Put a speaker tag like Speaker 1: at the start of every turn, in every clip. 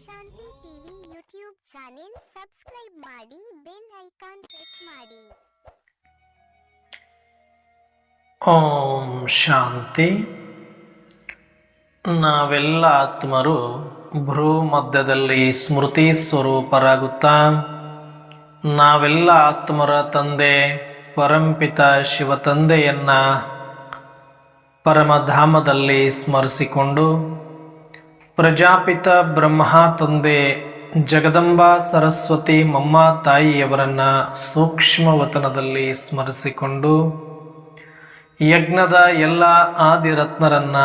Speaker 1: Shanti TV YouTube channel subscribe ಮಾಡಿ bell icon press ಮಾಡಿ.
Speaker 2: ಓಂ ಶಾಂತಿ. ನಾವೆಲ್ಲ ಆತ್ಮರು ಭ್ರೂ ಮಧ್ಯದಲ್ಲಿ ಸ್ಮೃತಿ ಸ್ವರೂಪರಾಗುತ್ತಾ. ನಾವೆಲ್ಲ ಆತ್ಮರ ತಂದೆ, ಪರಂಪಿತ ಶಿವ ತಂದೆಯನ್ನ ಪರಮಧಾಮದಲ್ಲಿ ಸ್ಮರಿಸಿಕೊಂಡು ಪ್ರಜಾಪಿತ ಬ್ರಹ್ಮ ತಂದೆ ಜಗದಂಬಾ ಸರಸ್ವತಿ ಮಮ್ಮ ತಾಯಿಯವರನ್ನ ಸೂಕ್ಷ್ಮವತನದಲ್ಲಿ ಸ್ಮರಿಸಿಕೊಂಡು ಯಜ್ಞದ ಎಲ್ಲ ಆದಿರತ್ನರನ್ನ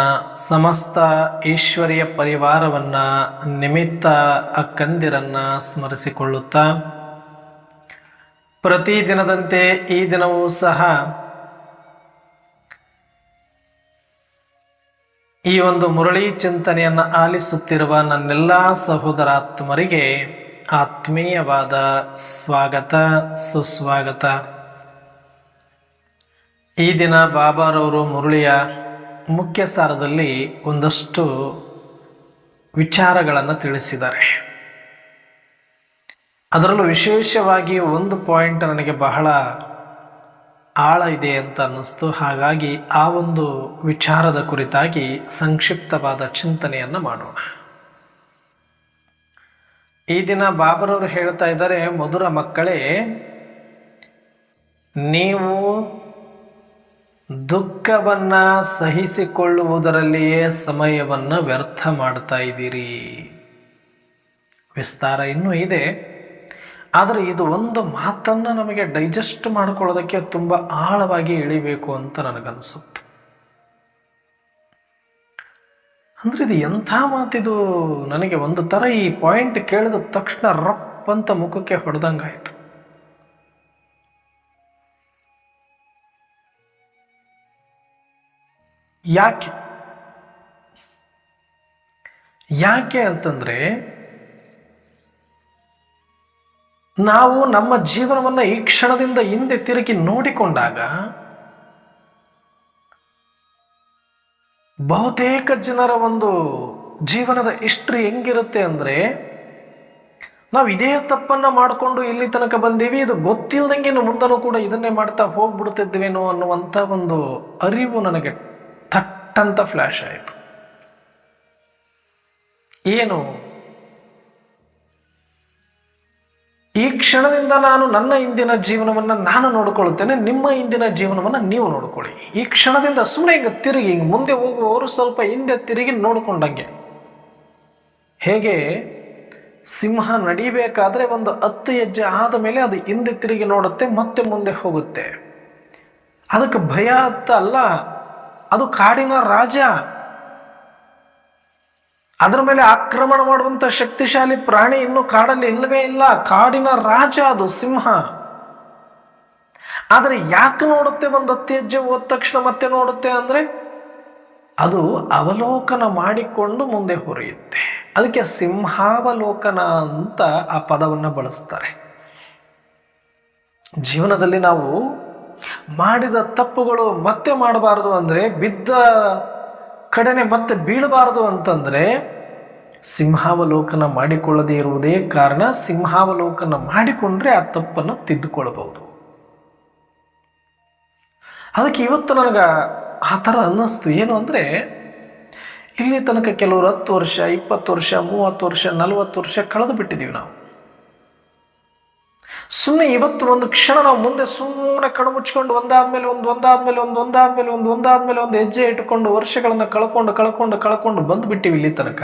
Speaker 2: ಸಮಸ್ತ ಈಶ್ವರಿಯ ಪರಿವಾರವನ್ನ ನಿಮಿತ್ತ ಅಕ್ಕಂದಿರನ್ನ ಸ್ಮರಿಸಿಕೊಳ್ಳುತ್ತಾ ಪ್ರತಿದಿನದಂತೆ ಈ ದಿನವೂ ಸಹ ಈ ಒಂದು ಮುರಳಿ ಚಿಂತನೆಯನ್ನು ಆಲಿಸುತ್ತಿರುವ ನನ್ನೆಲ್ಲ ಸಹೋದರಾತ್ಮರಿಗೆ ಆತ್ಮೀಯವಾದ ಸ್ವಾಗತ, ಸುಸ್ವಾಗತ. ಈ ದಿನ ಬಾಬಾರವರು ಮುರಳಿಯ ಮುಖ್ಯ ಸಾರದಲ್ಲಿ ಒಂದಷ್ಟು ವಿಚಾರಗಳನ್ನು ತಿಳಿಸಿದ್ದಾರೆ. ಅದರಲ್ಲೂ ವಿಶೇಷವಾಗಿ ಒಂದು ಪಾಯಿಂಟ್ ನನಗೆ ಬಹಳ ಆಳ ಇದೆ ಅಂತ ಅನ್ನಿಸ್ತು. ಹಾಗಾಗಿ ಆ ಒಂದು ವಿಚಾರದ ಕುರಿತಾಗಿ ಸಂಕ್ಷಿಪ್ತವಾದ ಚಿಂತನೆಯನ್ನು ಮಾಡೋಣ. ಈ ದಿನ ಬಾಬರವರು ಹೇಳ್ತಾ ಇದ್ದಾರೆ, ಮಧುರ ಮಕ್ಕಳೇ, ನೀವು ದುಃಖವನ್ನ ಸಹಿಸಿಕೊಳ್ಳುವುದರಲ್ಲಿಯೇ ಸಮಯವನ್ನು ವ್ಯರ್ಥ ಮಾಡ್ತಾ ಇದ್ದೀರಿ. ವಿಸ್ತಾರ ಇನ್ನೂ ಇದೆ. ಆದರೆ ಇದು ಒಂದು ಮಾತನ್ನು ನಮಗೆ ಡೈಜೆಸ್ಟ್ ಮಾಡ್ಕೊಳ್ಳೋದಕ್ಕೆ ತುಂಬ ಆಳವಾಗಿ ಇಳಿಬೇಕು ಅಂತ ನನಗನ್ಸುತ್ತೆ. ಅಂದರೆ ಇದು ಎಂಥ ಮಾತಿದು ನನಗೆ ಒಂದು ಥರ ಈ ಪಾಯಿಂಟ್ ಕೇಳಿದ ತಕ್ಷಣ ರಪ್ ಅಂತ ಮುಖಕ್ಕೆ ಹೊಡೆದಂಗಾಯ್ತು ಯಾಕೆ? ಯಾಕೆ ಅಂತಂದ್ರೆ ನಾವು ನಮ್ಮ ಜೀವನವನ್ನು ಈ ಕ್ಷಣದಿಂದ ಹಿಂದೆ ತಿರುಗಿ ನೋಡಿಕೊಂಡಾಗ ಬಹುತೇಕ ಜನರ ಒಂದು ಜೀವನದ ಹಿಸ್ಟ್ರಿ ಹೆಂಗಿರುತ್ತೆ ಅಂದರೆ ನಾವು ಇದೇ ತಪ್ಪನ್ನು ಮಾಡಿಕೊಂಡು ಇಲ್ಲಿ ತನಕ ಬಂದೀವಿ, ಇದು ಗೊತ್ತಿಲ್ಲದಂಗೆ ಮುಂದನೂ ಕೂಡ ಇದನ್ನೇ ಮಾಡ್ತಾ ಹೋಗ್ಬಿಡ್ತಿದ್ವೇನೋ ಅನ್ನುವಂಥ ಒಂದು ಅರಿವು ನನಗೆ ಥಟ್ಟಂತ ಫ್ಲ್ಯಾಶ್ ಆಯಿತು. ಏನು? ಈ ಕ್ಷಣದಿಂದ ನಾನು ನನ್ನ ಇಂದಿನ ಜೀವನವನ್ನು ನಾನು ನೋಡಿಕೊಳ್ಳುತ್ತೇನೆ, ನಿಮ್ಮ ಇಂದಿನ ಜೀವನವನ್ನು ನೀವು ನೋಡ್ಕೊಳ್ಳಿ. ಈ ಕ್ಷಣದಿಂದ ಸುಮ್ಮನೆ ಹಿಂಗೆ ತಿರುಗಿ, ಹಿಂಗೆ ಮುಂದೆ ಹೋಗುವವರು ಸ್ವಲ್ಪ ಹಿಂದೆ ತಿರುಗಿ ನೋಡಿಕೊಂಡಂಗೆ. ಹೇಗೆ? ಸಿಂಹ ನಡಿಬೇಕಾದ್ರೆ ಒಂದು ಹತ್ತು ಹೆಜ್ಜೆ ಆದ ಮೇಲೆ ಅದು ಹಿಂದೆ ತಿರುಗಿ ನೋಡುತ್ತೆ, ಮತ್ತೆ ಮುಂದೆ ಹೋಗುತ್ತೆ. ಅದಕ್ಕೆ ಭಯ ಅಂತ ಅಲ್ಲ, ಅದು ಕಾಡಿನ ರಾಜ. ಅದರ ಮೇಲೆ ಆಕ್ರಮಣ ಮಾಡುವಂತ ಶಕ್ತಿಶಾಲಿ ಪ್ರಾಣಿ ಇನ್ನು ಕಾಡಲ್ಲಿ ಇಲ್ಲವೇ ಇಲ್ಲ. ಕಾಡಿನ ರಾಜ ಅದು, ಸಿಂಹ. ಆದರೆ ಯಾಕೆ ನೋಡುತ್ತೆ ಒಂದು ಅತ್ಯಜ್ಯ ಹೋದ ತಕ್ಷಣ ಮತ್ತೆ ನೋಡುತ್ತೆ ಅಂದ್ರೆ ಅದು ಅವಲೋಕನ ಮಾಡಿಕೊಂಡು ಮುಂದೆ ಹೊರೆಯುತ್ತೆ. ಅದಕ್ಕೆ ಸಿಂಹಾವಲೋಕನ ಅಂತ ಆ ಪದವನ್ನು ಬಳಸ್ತಾರೆ. ಜೀವನದಲ್ಲಿ ನಾವು ಮಾಡಿದ ತಪ್ಪುಗಳು ಮತ್ತೆ ಮಾಡಬಾರದು ಅಂದ್ರೆ ಬಿದ್ದ ಕಡೆನೆ ಮತ್ತೆ ಬೀಳಬಾರದು ಅಂತಂದ್ರೆ ಸಿಂಹಾವಲೋಕನ ಮಾಡಿಕೊಳ್ಳದೇ ಇರುವುದೇ ಕಾರಣ ಸಿಂಹಾವಲೋಕನ ಮಾಡಿಕೊಂಡ್ರೆ ಆ ತಪ್ಪನ್ನು ತಿದ್ದುಕೊಳ್ಬಹುದು. ಅದಕ್ಕೆ ಇವತ್ತು ನನಗೆ ಆ ಥರ ಅನ್ನಿಸ್ತು. ಏನು ಅಂದರೆ, ಇಲ್ಲಿ ತನಕ ಕೆಲವರು ಹತ್ತು ವರ್ಷ, ಇಪ್ಪತ್ತು ವರ್ಷ, ಮೂವತ್ತು ವರ್ಷ, ನಲವತ್ತು ವರ್ಷ ಕಳೆದು ಬಿಟ್ಟಿದ್ದೀವಿ ನಾವು. ಸುಮ್ಮನೆ ಇವತ್ತು ಒಂದು ಕ್ಷಣ ನಾವು ಮುಂದೆ ಸುಮ್ಮನೆ ಕಣ್ಣು ಮುಚ್ಕೊಂಡು ಒಂದಾದ್ಮೇಲೆ ಒಂದು ಒಂದಾದ್ಮೇಲೆ ಒಂದು ಒಂದಾದ್ಮೇಲೆ ಒಂದು ಒಂದಾದ್ಮೇಲೆ ಒಂದು ಹೆಜ್ಜೆ ಇಟ್ಟುಕೊಂಡು ವರ್ಷಗಳನ್ನ ಕಳ್ಕೊಂಡು ಕಳ್ಕೊಂಡು ಕಳ್ಕೊಂಡು ಬಂದ್ಬಿಟ್ಟಿವಿ ಇಲ್ಲಿ ತನಕ.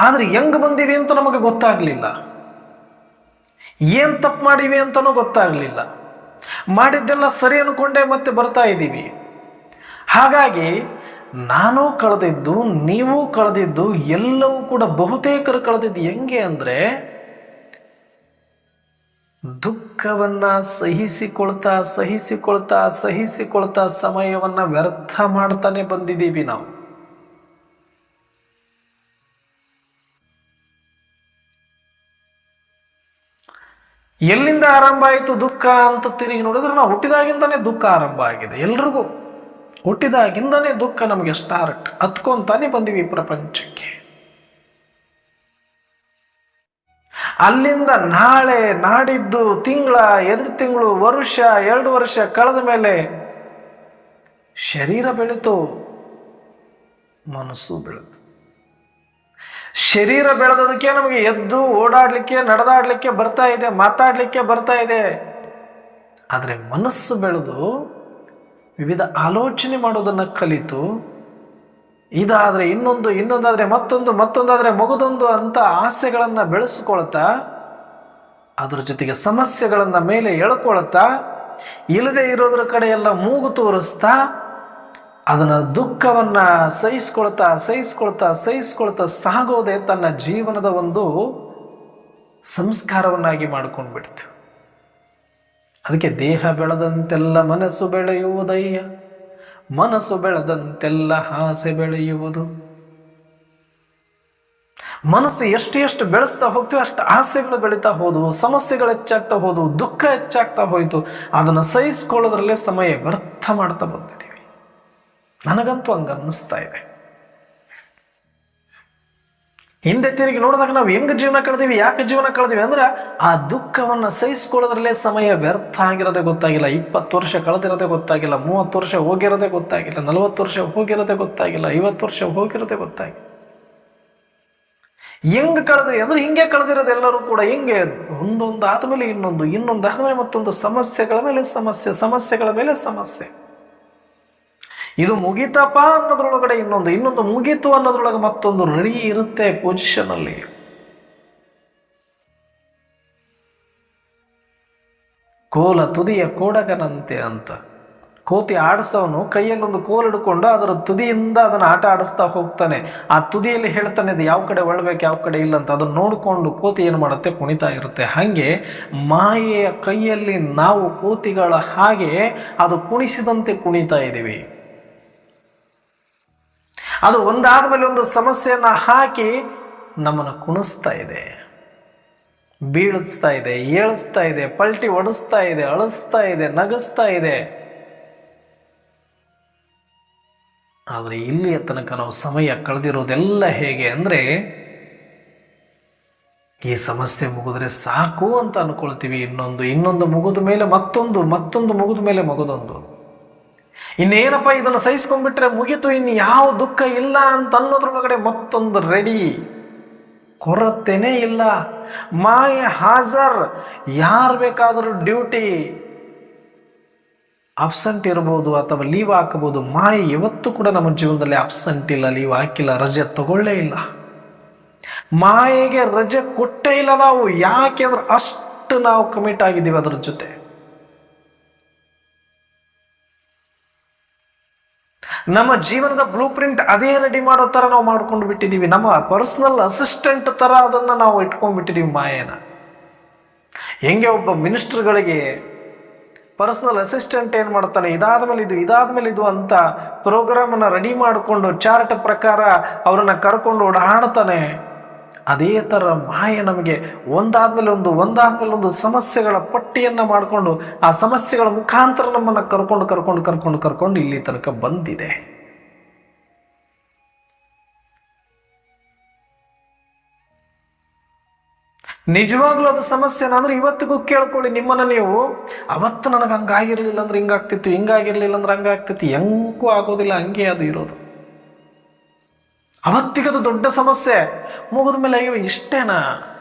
Speaker 2: ಆದ್ರೆ ಹೆಂಗ್ ಬಂದಿವಿ ಅಂತ ನಮಗೆ ಗೊತ್ತಾಗ್ಲಿಲ್ಲ. ಏನ್ ತಪ್ಪು ಮಾಡಿವಿ ಅಂತನೂ ಗೊತ್ತಾಗ್ಲಿಲ್ಲ. ಮಾಡಿದ್ದೆಲ್ಲ ಸರಿ ಅನ್ಕೊಂಡೇ ಮತ್ತೆ ಬರ್ತಾ ಇದ್ದೀವಿ ಹಾಗಾಗಿ ನಾನು ಕಳೆದಿದ್ದು, ನೀವು ಕಳೆದಿದ್ದು, ಎಲ್ಲವೂ ಕೂಡ ಬಹುತೇಕರು ಕಳೆದಿದ್ದು ಹೆಂಗೆ ಅಂದರೆ ದುಃಖವನ್ನ ಸಹಿಸಿಕೊಳ್ತಾ ಸಹಿಸಿಕೊಳ್ತಾ ಸಹಿಸಿಕೊಳ್ತಾ ಸಮಯವನ್ನ ವ್ಯರ್ಥ ಮಾಡ್ತಾನೆ ಬಂದಿದ್ದೀವಿ ನಾವು. ಎಲ್ಲಿಂದ ಆರಂಭ ಆಯಿತು ದುಃಖ ಅಂತ ತಿರುಗಿ ನೋಡಿದ್ರೆ ನಾವು ಹುಟ್ಟಿದಾಗಿಂದನೇ ದುಃಖ ಆರಂಭ ಆಗಿದೆ ಎಲ್ರಿಗೂ. ಹುಟ್ಟಿದಾಗಿಂದನೇ ದುಃಖ ನಮಗೆ ಸ್ಟಾರ್ಟ್ ಹತ್ಕೊಂತಾನೆ ಬಂದಿವಿ ಈ ಪ್ರಪಂಚಕ್ಕೆ. ಅಲ್ಲಿಂದ ನಾಳೆ, ನಾಡಿದ್ದು ತಿಂಗಳ, ಎರಡು ತಿಂಗಳು, ವರ್ಷ, ಎರಡು ವರ್ಷ ಕಳೆದ ಮೇಲೆ ಶರೀರ ಬೆಳೆತು ಮನಸ್ಸು ಬೆಳೆದು. ಶರೀರ ಬೆಳೆದದಕ್ಕೆ ನಮಗೆ ಎದ್ದು, ಓಡಾಡಲಿಕ್ಕೆ, ನಡೆದಾಡಲಿಕ್ಕೆ ಬರ್ತಾ ಇದೆ, ಮಾತಾಡಲಿಕ್ಕೆ ಬರ್ತಾ ಇದೆ. ಆದರೆ ಮನಸ್ಸು ಬೆಳೆದು ವಿವಿಧ ಆಲೋಚನೆ ಮಾಡೋದನ್ನು ಕಲಿತು, ಇದಾದರೆ ಇನ್ನೊಂದು, ಇನ್ನೊಂದಾದರೆ ಮತ್ತೊಂದು, ಮತ್ತೊಂದಾದರೆ ಮಗದೊಂದು ಅಂತ ಆಸೆಗಳನ್ನು ಬೆಳೆಸ್ಕೊಳ್ತಾ, ಅದ್ರ ಜೊತೆಗೆ ಸಮಸ್ಯೆಗಳನ್ನು ಮೇಲೆ ಎಳ್ಕೊಳ್ತಾ, ಇಲ್ಲದೆ ಇರೋದ್ರ ಕಡೆ ಮೂಗು ತೋರಿಸ್ತಾ, ಅದನ್ನು ದುಃಖವನ್ನು ಸಹಿಸ್ಕೊಳ್ತಾ ಸಹಿಸ್ಕೊಳ್ತಾ ಸಹಿಸ್ಕೊಳ್ತಾ ಸಾಗೋದೇ ತನ್ನ ಜೀವನದ ಒಂದು ಸಂಸ್ಕಾರವನ್ನಾಗಿ ಮಾಡ್ಕೊಂಡು ಬಿಡ್ತು ಅದಕ್ಕೆ ದೇಹ ಬೆಳೆದಂತೆಲ್ಲ ಮನಸ್ಸು ಬೆಳೆಯುವುದಯ್ಯ. ಮನಸ್ಸು ಬೆಳೆದಂತೆಲ್ಲ ಆಸೆ ಬೆಳೆಯುವುದು. ಮನಸ್ಸು ಎಷ್ಟು ಎಷ್ಟು ಬೆಳೆಸ್ತಾ ಹೋಗ್ತೀವಿ ಅಷ್ಟು ಆಸೆಗಳು ಬೆಳೀತಾ ಹೋದವು ಸಮಸ್ಯೆಗಳು ಹೆಚ್ಚಾಗ್ತಾ ಹೋದವು ದುಃಖ ಹೆಚ್ಚಾಗ್ತಾ ಹೋಯಿತು, ಅದನ್ನು ಸಹಿಸ್ಕೊಳ್ಳೋದ್ರಲ್ಲೇ ಸಮಯ ವ್ಯರ್ಥ ಮಾಡ್ತಾ ಬಂದಿದ್ದೀವಿ. ನನಗಂತೂ ಹಂಗನ್ನಿಸ್ತಾ ಇದೆ. ಹಿಂದೆ ತಿರುಗಿ ನೋಡಿದಾಗ ನಾವು ಹೆಂಗೆ ಜೀವನ ಕಳೆದೀವಿ, ಯಾಕೆ ಜೀವನ ಕಳೆದೀವಿ ಅಂದ್ರೆ ಆ ದುಃಖವನ್ನು ಸಹಿಸ್ಕೊಳ್ಳೋದ್ರಲ್ಲೇ ಸಮಯ ವ್ಯರ್ಥ ಆಗಿರೋದೇ ಗೊತ್ತಾಗಿಲ್ಲ. ಇಪ್ಪತ್ತು ವರ್ಷ ಕಳೆದಿರೋದೇ ಗೊತ್ತಾಗಿಲ್ಲ. ಮೂವತ್ತು ವರ್ಷ ಹೋಗಿರೋದೇ ಗೊತ್ತಾಗಿಲ್ಲ. ನಲವತ್ತು ವರ್ಷ ಹೋಗಿರೋದೇ ಗೊತ್ತಾಗಿಲ್ಲ. ಐವತ್ತು ವರ್ಷ ಹೋಗಿರೋದೇ ಗೊತ್ತಾಗಿಲ್ಲ. ಹೆಂಗೆ ಕಳೆದ್ರಿ ಅಂದ್ರೆ ಹಿಂಗೆ ಕಳೆದಿರೋದು ಎಲ್ಲರೂ ಕೂಡ. ಹಿಂಗೆ ಒಂದೊಂದು ಆದ್ಮೇಲೆ ಇನ್ನೊಂದು ಇನ್ನೊಂದು ಆದಮೇಲೆ ಮತ್ತೊಂದು ಸಮಸ್ಯೆಗಳ ಮೇಲೆ ಸಮಸ್ಯೆ, ಸಮಸ್ಯೆಗಳ ಮೇಲೆ ಸಮಸ್ಯೆ. ಇದು ಮುಗಿತಪ್ಪ ಅನ್ನೋದ್ರೊಳಗಡೆ ಇನ್ನೊಂದು ಇನ್ನೊಂದು ಮುಗೀತು ಅನ್ನೋದ್ರೊಳಗೆ ಮತ್ತೊಂದು ನಡಿ ಇರುತ್ತೆ ಪೊಸಿಷನ್ ಅಲ್ಲಿ. ಕೋಲ ತುದಿಯ ಕೋಡಗನಂತೆ ಅಂತ. ಕೋತಿ ಆಡಿಸೋನು, ಕೈಯಲ್ಲೊಂದು ಕೋಲ್ ಹಿಡ್ಕೊಂಡು ಅದರ ತುದಿಯಿಂದ ಅದನ್ನು ಆಟ ಆಡಿಸ್ತಾ ಹೋಗ್ತಾನೆ. ಆ ತುದಿಯಲ್ಲಿ ಹೇಳ್ತಾನೆ, ಇದು ಯಾವ ಕಡೆ ಒಳ್ಬೇಕು ಯಾವ ಕಡೆ ಇಲ್ಲ ಅಂತ. ಅದನ್ನು ನೋಡಿಕೊಂಡು ಕೋತಿ ಏನು ಮಾಡುತ್ತೆ? ಕುಣಿತಾ ಇರುತ್ತೆ. ಹಾಗೆ ಮಾಯೆಯ ಕೈಯಲ್ಲಿ ನಾವು ಕೋತಿಗಳ ಹಾಗೆ ಅದು ಕುಣಿಸಿದಂತೆ ಕುಣಿತಾ ಇದ್ದೀವಿ. ಅದು ಒಂದಾದ ಮೇಲೆ ಒಂದು ಸಮಸ್ಯೆಯನ್ನು ಹಾಕಿ ನಮ್ಮನ್ನು ಕುಣಿಸ್ತಾ ಇದೆ. ಬೀಳಿಸ್ತಾ ಇದೆ, ಏಳಿಸ್ತಾ ಇದೆ, ಪಲ್ಟಿ ಒಡಿಸ್ತಾ ಇದೆ, ಅಳಿಸ್ತಾ ಇದೆ, ನಗಿಸ್ತಾ ಇದೆ. ಆದರೆ ಇಲ್ಲಿಯ ತನಕ ನಾವು ಸಮಯ ಕಳೆದಿರೋದೆಲ್ಲ ಹೇಗೆ ಅಂದರೆ, ಈ ಸಮಸ್ಯೆ ಮುಗಿದ್ರೆ ಸಾಕು ಅಂತ ಅನ್ಕೊಳ್ತೀವಿ. ಇನ್ನೊಂದು ಇನ್ನೊಂದು ಮುಗಿದ ಮೇಲೆ ಮತ್ತೊಂದು ಮತ್ತೊಂದು ಮುಗಿದ ಮೇಲೆ ಮಗದೊಂದು. ಇನ್ನೇನಪ್ಪ ಇದನ್ನು ಸಹಿಸ್ಕೊಂಡ್ಬಿಟ್ರೆ ಮುಗಿತು, ಇನ್ನು ಯಾವ ದುಃಖ ಇಲ್ಲ ಅಂತ ಅನ್ನೋದ್ರೊಳಗಡೆ ಮತ್ತೊಂದು ರೆಡಿ. ಕೊರತೆನೇ ಇಲ್ಲ. ಮಾಯೆ ಹಾಜರ್. ಯಾರು ಬೇಕಾದರೂ ಡ್ಯೂಟಿ. ಅಬ್ಸೆಂಟ್ ಇರ್ಬೋದು ಅಥವಾ ಲೀವ್ ಹಾಕಬಹುದು ಮಾಯ ಇವತ್ತು ಕೂಡ ನಮ್ಮ ಜೀವನದಲ್ಲಿ ಅಬ್ಸೆಂಟ್ ಇಲ್ಲ, ಲೀವ್ ಹಾಕಿಲ್ಲ, ರಜೆ ತಗೊಳ್ಳೇ ಇಲ್ಲ. ಮಾಯೆಗೆ ರಜೆ ಕೊಟ್ಟೇ ಇಲ್ಲ ನಾವು. ಯಾಕೆ ಅಂದ್ರೆ ಅಷ್ಟು ನಾವು ಕಮಿಟ್ ಆಗಿದ್ದೀವಿ ಅದರ ಜೊತೆ. ನಮ್ಮ ಜೀವನದ ಬ್ಲೂ ಪ್ರಿಂಟ್ ಅದೇ ರೆಡಿ ಮಾಡೋ ಥರ ನಾವು ಮಾಡ್ಕೊಂಡು ಬಿಟ್ಟಿದ್ದೀವಿ ನಮ್ಮ ಪರ್ಸನಲ್ ಅಸಿಸ್ಟೆಂಟ್ ಥರ ಅದನ್ನು ನಾವು ಇಟ್ಕೊಂಡ್ಬಿಟ್ಟಿದ್ದೀವಿ ಮಾಯನ. ಹೆಂಗೆ ಒಬ್ಬ ಮಿನಿಸ್ಟರ್ಗಳಿಗೆ ಪರ್ಸನಲ್ ಅಸಿಸ್ಟೆಂಟ್ ಏನು ಮಾಡ್ತಾನೆ? ಇದಾದ ಮೇಲೆ ಇದು, ಇದಾದ ಮೇಲೆ ಇದು ಅಂತ ಪ್ರೋಗ್ರಾಮನ್ನು ರೆಡಿ ಮಾಡಿಕೊಂಡು ಚಾರ್ಟ್ ಪ್ರಕಾರ ಅವರನ್ನು ಕರ್ಕೊಂಡು ಓಡಾಡ್ತಾನೆ. ಅದೇ ಥರ ಮಾಯೆ ನಮಗೆ ಒಂದಾದ್ಮೇಲೆ ಒಂದು ಒಂದಾದ್ಮೇಲೆ ಒಂದು ಸಮಸ್ಯೆಗಳ ಪಟ್ಟಿಯನ್ನು ಮಾಡಿಕೊಂಡು ಆ ಸಮಸ್ಯೆಗಳ ಮುಖಾಂತರ ನಮ್ಮನ್ನು ಕರ್ಕೊಂಡು ಕರ್ಕೊಂಡು ಕರ್ಕೊಂಡು ಕರ್ಕೊಂಡು ಇಲ್ಲಿ ತನಕ ಬಂದಿದೆ. ನಿಜವಾಗ್ಲೂ ಅದು ಸಮಸ್ಯೆ ಅಂದ್ರೆ ಇವತ್ತಿಗೂ ಕೇಳ್ಕೊಳ್ಳಿ ನಿಮ್ಮನ್ನ ನೀವು. ಅವತ್ತು ನನಗೆ ಹಂಗಾಗಿರ್ಲಿಲ್ಲ ಅಂದ್ರೆ ಹಿಂಗಾಗ್ತಿತ್ತು, ಹಿಂಗಾಗಿರ್ಲಿಲ್ಲ ಅಂದ್ರೆ ಹಂಗಾಗ್ತಿತ್ತು. ಹೆಂಗೂ ಆಗೋದಿಲ್ಲ, ಹಂಗೆ ಅದು ಇರೋದು. ಅವತ್ತಿಗದು ದೊಡ್ಡ ಸಮಸ್ಯೆ. ಮುಗಿದ ಮೇಲೆ ಅಯ್ಯೋ, ಇಷ್ಟೇನಾ?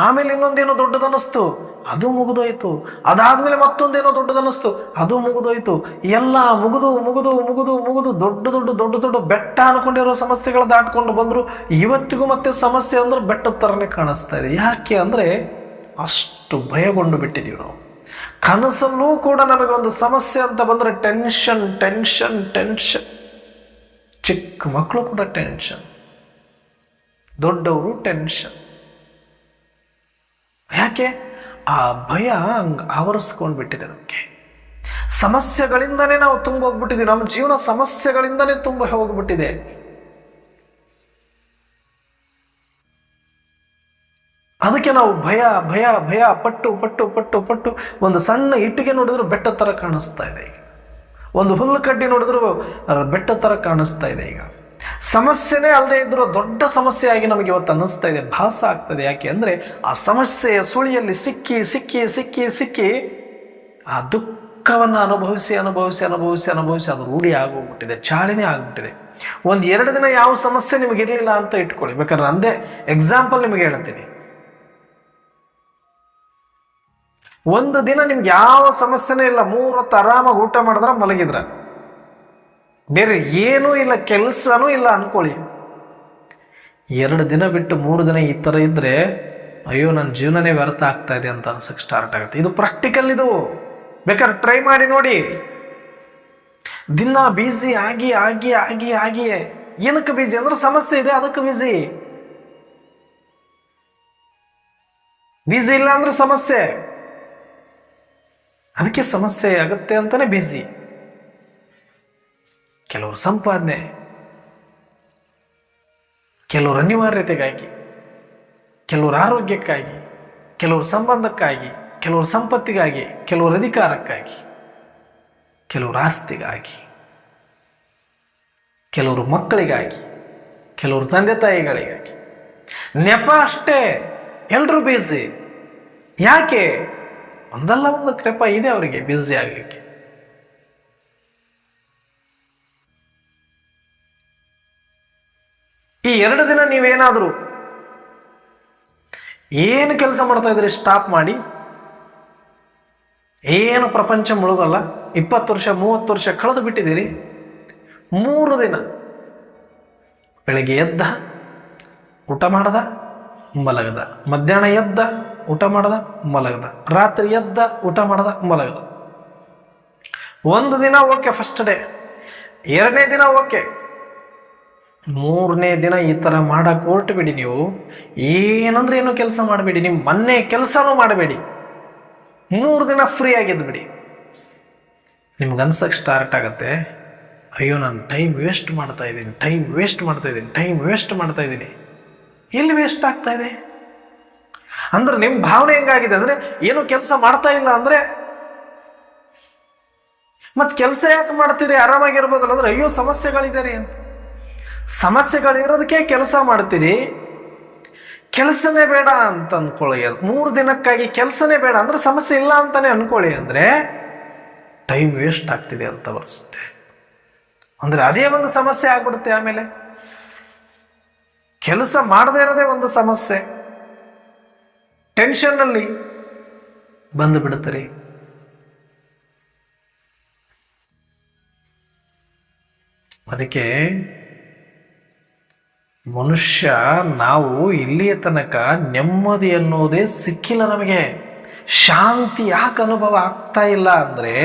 Speaker 2: ಆಮೇಲೆ ಇನ್ನೊಂದೇನೋ ದೊಡ್ಡದನ್ನಿಸ್ತು ಅದು ಮುಗಿದೋಯ್ತು. ಅದಾದ್ಮೇಲೆ ಮತ್ತೊಂದೇನೋ ದೊಡ್ಡದನ್ನಿಸ್ತು ಅದು ಮುಗಿದೋಯ್ತು. ಎಲ್ಲ ಮುಗಿದು ಮುಗಿದು ಮುಗಿದು ಮುಗಿದು ದೊಡ್ಡ ದೊಡ್ಡ ದೊಡ್ಡ ದೊಡ್ಡ ಬೆಟ್ಟ ಅನ್ಕೊಂಡಿರೋ ಸಮಸ್ಯೆಗಳು ದಾಟ್ಕೊಂಡು ಬಂದ್ರು. ಇವತ್ತಿಗೂ ಮತ್ತೆ ಸಮಸ್ಯೆ ಅಂದ್ರೆ ಬೆಟ್ಟದ ಥರನೇ ಕಾಣಿಸ್ತಾ ಇದೆ. ಯಾಕೆ ಅಂದರೆ ಅಷ್ಟು ಭಯಗೊಂಡು ಬಿಟ್ಟಿದ್ದೀವಿ ನಾವು. ಕನಸಲ್ಲೂ ಕೂಡ ನಮಗೆ ಒಂದು ಸಮಸ್ಯೆ ಅಂತ ಬಂದರೆ ಟೆನ್ಷನ್ ಟೆನ್ಷನ್ ಟೆನ್ಷನ್ ಚಿಕ್ಕ ಮಕ್ಕಳು ಕೂಡ ಟೆನ್ಷನ್ ದೊಡ್ಡವರು ಟೆನ್ಷನ್ ಯಾಕೆ? ಆ ಭಯ ಹಂಗೆ ಆವರಿಸ್ಕೊಂಡು ಬಿಟ್ಟಿದೆ ನಮಗೆ. ಸಮಸ್ಯೆಗಳಿಂದನೇ ನಾವು ತುಂಬ ಹೋಗ್ಬಿಟ್ಟಿದ್ದೀವಿ ನಮ್ಮ ಜೀವನ ಸಮಸ್ಯೆಗಳಿಂದನೇ ತುಂಬ ಹೋಗ್ಬಿಟ್ಟಿದೆ. ಅದಕ್ಕೆ ನಾವು ಭಯ ಭಯ ಭಯ, ಪಟ್ಟು ಪಟ್ಟು ಪಟ್ಟು ಪಟ್ಟು, ಒಂದು ಸಣ್ಣ ಇಟ್ಟಿಗೆ ನೋಡಿದ್ರೆ ಬೆಟ್ಟ ಥರ ಕಾಣಿಸ್ತಾ ಇದೆ ಈಗ. ಒಂದು ಹುಲ್ಲು ಕಡ್ಡಿ ನೋಡಿದ್ರು ಬೆಟ್ಟ ಥರ ಕಾಣಿಸ್ತಾ ಇದೆ ಈಗ. ಸಮಸ್ಯೆನೇ ಅಲ್ಲದೆ ಇದ್ರೂ ದೊಡ್ಡ ಸಮಸ್ಯೆ ಆಗಿ ನಮಗೆ ಇವತ್ತು ಅನ್ನಿಸ್ತಾ ಇದೆ. ಭಾಸ ಆಗ್ತದೆ. ಯಾಕೆ ಅಂದರೆ ಆ ಸಮಸ್ಯೆಯ ಸುಳಿಯಲ್ಲಿ ಸಿಕ್ಕಿ ಸಿಕ್ಕಿ ಸಿಕ್ಕಿ ಸಿಕ್ಕಿ ಆ ದುಃಖವನ್ನು ಅನುಭವಿಸಿ ಅನುಭವಿಸಿ ಅನುಭವಿಸಿ ಅನುಭವಿಸಿ ಅದು ರೂಢಿ ಆಗೋಗ್ಬಿಟ್ಟಿದೆ. ಚಾಳಿನೇ ಆಗ್ಬಿಟ್ಟಿದೆ. ಒಂದು ಎರಡು ದಿನ ಯಾವ ಸಮಸ್ಯೆ ನಿಮಗೆ ಇರಲಿಲ್ಲ ಅಂತ ಇಟ್ಕೊಳ್ಳಿ. ಬೇಕಾದ್ರೆ ಅಂದೇ ಎಕ್ಸಾಂಪಲ್ ನಿಮಗೆ ಹೇಳ್ತೀನಿ. ಒಂದು ದಿನ ನಿಮ್ಗೆ ಯಾವ ಸಮಸ್ಯೆನೇ ಇಲ್ಲ. ಮೂರು ಹೊತ್ತು ಆರಾಮಾಗಿ ಊಟ ಮಾಡಿದ್ರೆ ಮಲಗಿದ್ರ. ಬೇರೆ ಏನೂ ಇಲ್ಲ, ಕೆಲಸನೂ ಇಲ್ಲ ಅನ್ಕೊಳ್ಳಿ. ಎರಡು ದಿನ ಬಿಟ್ಟು ಮೂರು ದಿನ ಈ ಥರ ಇದ್ದರೆ ಅಯ್ಯೋ ನನ್ನ ಜೀವನನೇ ವ್ಯರ್ಥ ಆಗ್ತಾ ಇದೆ ಅಂತ ಅನ್ಸಕ್ಕೆ ಸ್ಟಾರ್ಟ್ ಆಗುತ್ತೆ. ಇದು ಪ್ರಾಕ್ಟಿಕಲ್ ಇದು. ಬೇಕಾದ್ರೆ ಟ್ರೈ ಮಾಡಿ ನೋಡಿ. ದಿನ ಬ್ಯುಸಿ ಆಗಿ ಆಗಿ ಆಗಿ ಆಗಿ. ಏನಕ್ಕೆ ಬ್ಯುಸಿ ಅಂದ್ರೆ ಸಮಸ್ಯೆ ಇದೆ, ಅದಕ್ಕೆ ಬ್ಯುಸಿ ಬ್ಯುಸಿ ಇಲ್ಲ ಅಂದ್ರೆ ಸಮಸ್ಯೆ. ಅದಕ್ಕೆ ಸಮಸ್ಯೆ ಆಗುತ್ತೆ ಅಂತಾನೆ ಬ್ಯುಸಿ ಕೆಲವರು ಸಂಪಾದನೆ, ಕೆಲವರು ಅನಿವಾರ್ಯತೆಗಾಗಿ, ಕೆಲವರು ಆರೋಗ್ಯಕ್ಕಾಗಿ, ಕೆಲವರು ಸಂಬಂಧಕ್ಕಾಗಿ, ಕೆಲವರು ಸಂಪತ್ತಿಗಾಗಿ, ಕೆಲವರು ಅಧಿಕಾರಕ್ಕಾಗಿ, ಕೆಲವರು ಆಸ್ತಿಗಾಗಿ, ಕೆಲವರು ಮಕ್ಕಳಿಗಾಗಿ, ಕೆಲವರು ತಂದೆ ತಾಯಿಗಳಿಗಾಗಿ. ನೆಪ ಅಷ್ಟೇ ಎಲ್ಲರೂ ಬೀಸಿ ಯಾಕೆ? ಒಂದಲ್ಲ ಒಂದು ಕ್ರೆಪ ಇದೆ ಅವರಿಗೆ ಬ್ಯುಸಿ ಆಗಲಿಕ್ಕೆ. ಈ ಎರಡು ದಿನ ನೀವೇನಾದರೂ ಏನು ಕೆಲಸ ಮಾಡ್ತಾ ಇದ್ರಿ ಸ್ಟಾಪ್ ಮಾಡಿ? ಏನು ಪ್ರಪಂಚ ಮುಳುಗಲ್ಲ, ಇಪ್ಪತ್ತು ವರ್ಷ, ಮೂವತ್ತು ವರ್ಷ ಕಳೆದು ಬಿಟ್ಟಿದ್ದೀರಿ. ಮೂರು ದಿನ ಬೆಳಗ್ಗೆ ಎದ್ದ, ಊಟ ಮಾಡ್ದ, ಮಲಗದ, ಮಧ್ಯಾಹ್ನ ಎದ್ದ ಊಟ ಮಾಡ್ದ, ಮಲಗದ. ರಾತ್ರಿ ಎದ್ದ, ಊಟ ಮಾಡ್ದ, ಮಲಗದ. ಒಂದು ದಿನ ಓಕೆ ಫಸ್ಟ್ ಡೇ ಎರಡನೇ ದಿನ ಓಕೆ. ಮೂರನೇ ದಿನ ಈ ಥರ ಮಾಡಕ್ಕೆ ಹೊರಟುಬಿಡಿ ನೀವು. ಏನಂದ್ರೆ ಏನು ಕೆಲಸ ಮಾಡಬೇಡಿ. ನಿಮ್ಮ ಮೊನ್ನೆ ಕೆಲಸನೂ ಮಾಡಬೇಡಿ. ಮೂರು ದಿನ ಫ್ರೀ ಆಗಿದ್ದು ಬಿಡಿ ನಿಮ್ಗೆ ಅನ್ಸಕ್ಕೆ ಸ್ಟಾರ್ಟ್ ಆಗುತ್ತೆ. ಅಯ್ಯೋ, ನಾನು ಟೈಮ್ ವೇಸ್ಟ್ ಮಾಡ್ತಾ ಇದ್ದೀನಿ ಟೈಮ್ ವೇಸ್ಟ್ ಮಾಡ್ತಾ ಇದ್ದೀನಿ ಟೈಮ್ ವೇಸ್ಟ್ ಮಾಡ್ತಾ ಇದ್ದೀನಿ. ಎಲ್ಲಿ ವೇಸ್ಟ್ ಆಗ್ತಾ ಇದೆ? ಅಂದ್ರೆ ನಿಮ್ಮ ಭಾವನೆ ಹೆಂಗಾಗಿದೆ ಅಂದ್ರೆ ಏನು ಕೆಲಸ ಮಾಡ್ತಾ ಇಲ್ಲ ಅಂದ್ರೆ ಮತ್ತೆ ಕೆಲಸ ಯಾಕೆ ಮಾಡ್ತೀರಿ? ಆರಾಮಾಗಿರ್ಬೋದಲ್ಲ ಅಂದ್ರೆ ಅಯ್ಯೋ ಸಮಸ್ಯೆಗಳಿದೆ ರೀ ಅಂತ. ಸಮಸ್ಯೆಗಳಿರೋದಕ್ಕೆ ಕೆಲಸ ಮಾಡ್ತೀರಿ. ಕೆಲಸನೇ ಬೇಡ ಅಂತ ಅನ್ಕೊಳ್ಳಿ. ಮೂರು ದಿನಕ್ಕಾಗಿ ಕೆಲಸನೇ ಬೇಡ ಅಂದ್ರೆ ಸಮಸ್ಯೆ ಇಲ್ಲ ಅಂತಾನೆ ಅನ್ಕೊಳ್ಳಿ ಅಂದ್ರೆ ಟೈಮ್ ವೇಸ್ಟ್ ಆಗ್ತಿದೆ ಅಂತ ಬರ್ಸುತ್ತೆ ಅಂದ್ರೆ ಅದೇ ಒಂದು ಸಮಸ್ಯೆ ಆಗ್ಬಿಡುತ್ತೆ ಆಮೇಲೆ. ಕೆಲಸ ಮಾಡದೇ ಇರೋದೇ ಒಂದು ಸಮಸ್ಯೆ. ಟೆನ್ಷನ್ನಲ್ಲಿ ಬಂದು ಬಿಡುತ್ತಾರೆ ಅದಕ್ಕೆ ಮನುಷ್ಯ ನಾವು ಇಲ್ಲಿಯ ತನಕ ನೆಮ್ಮದಿ ಅನ್ನೋದೇ ಸಿಕ್ಕಿಲ್ಲ ನಮಗೆ. ಶಾಂತಿ ಯಾಕೆ ಅನುಭವ ಆಗ್ತಾ ಇಲ್ಲ ಅಂದರೆ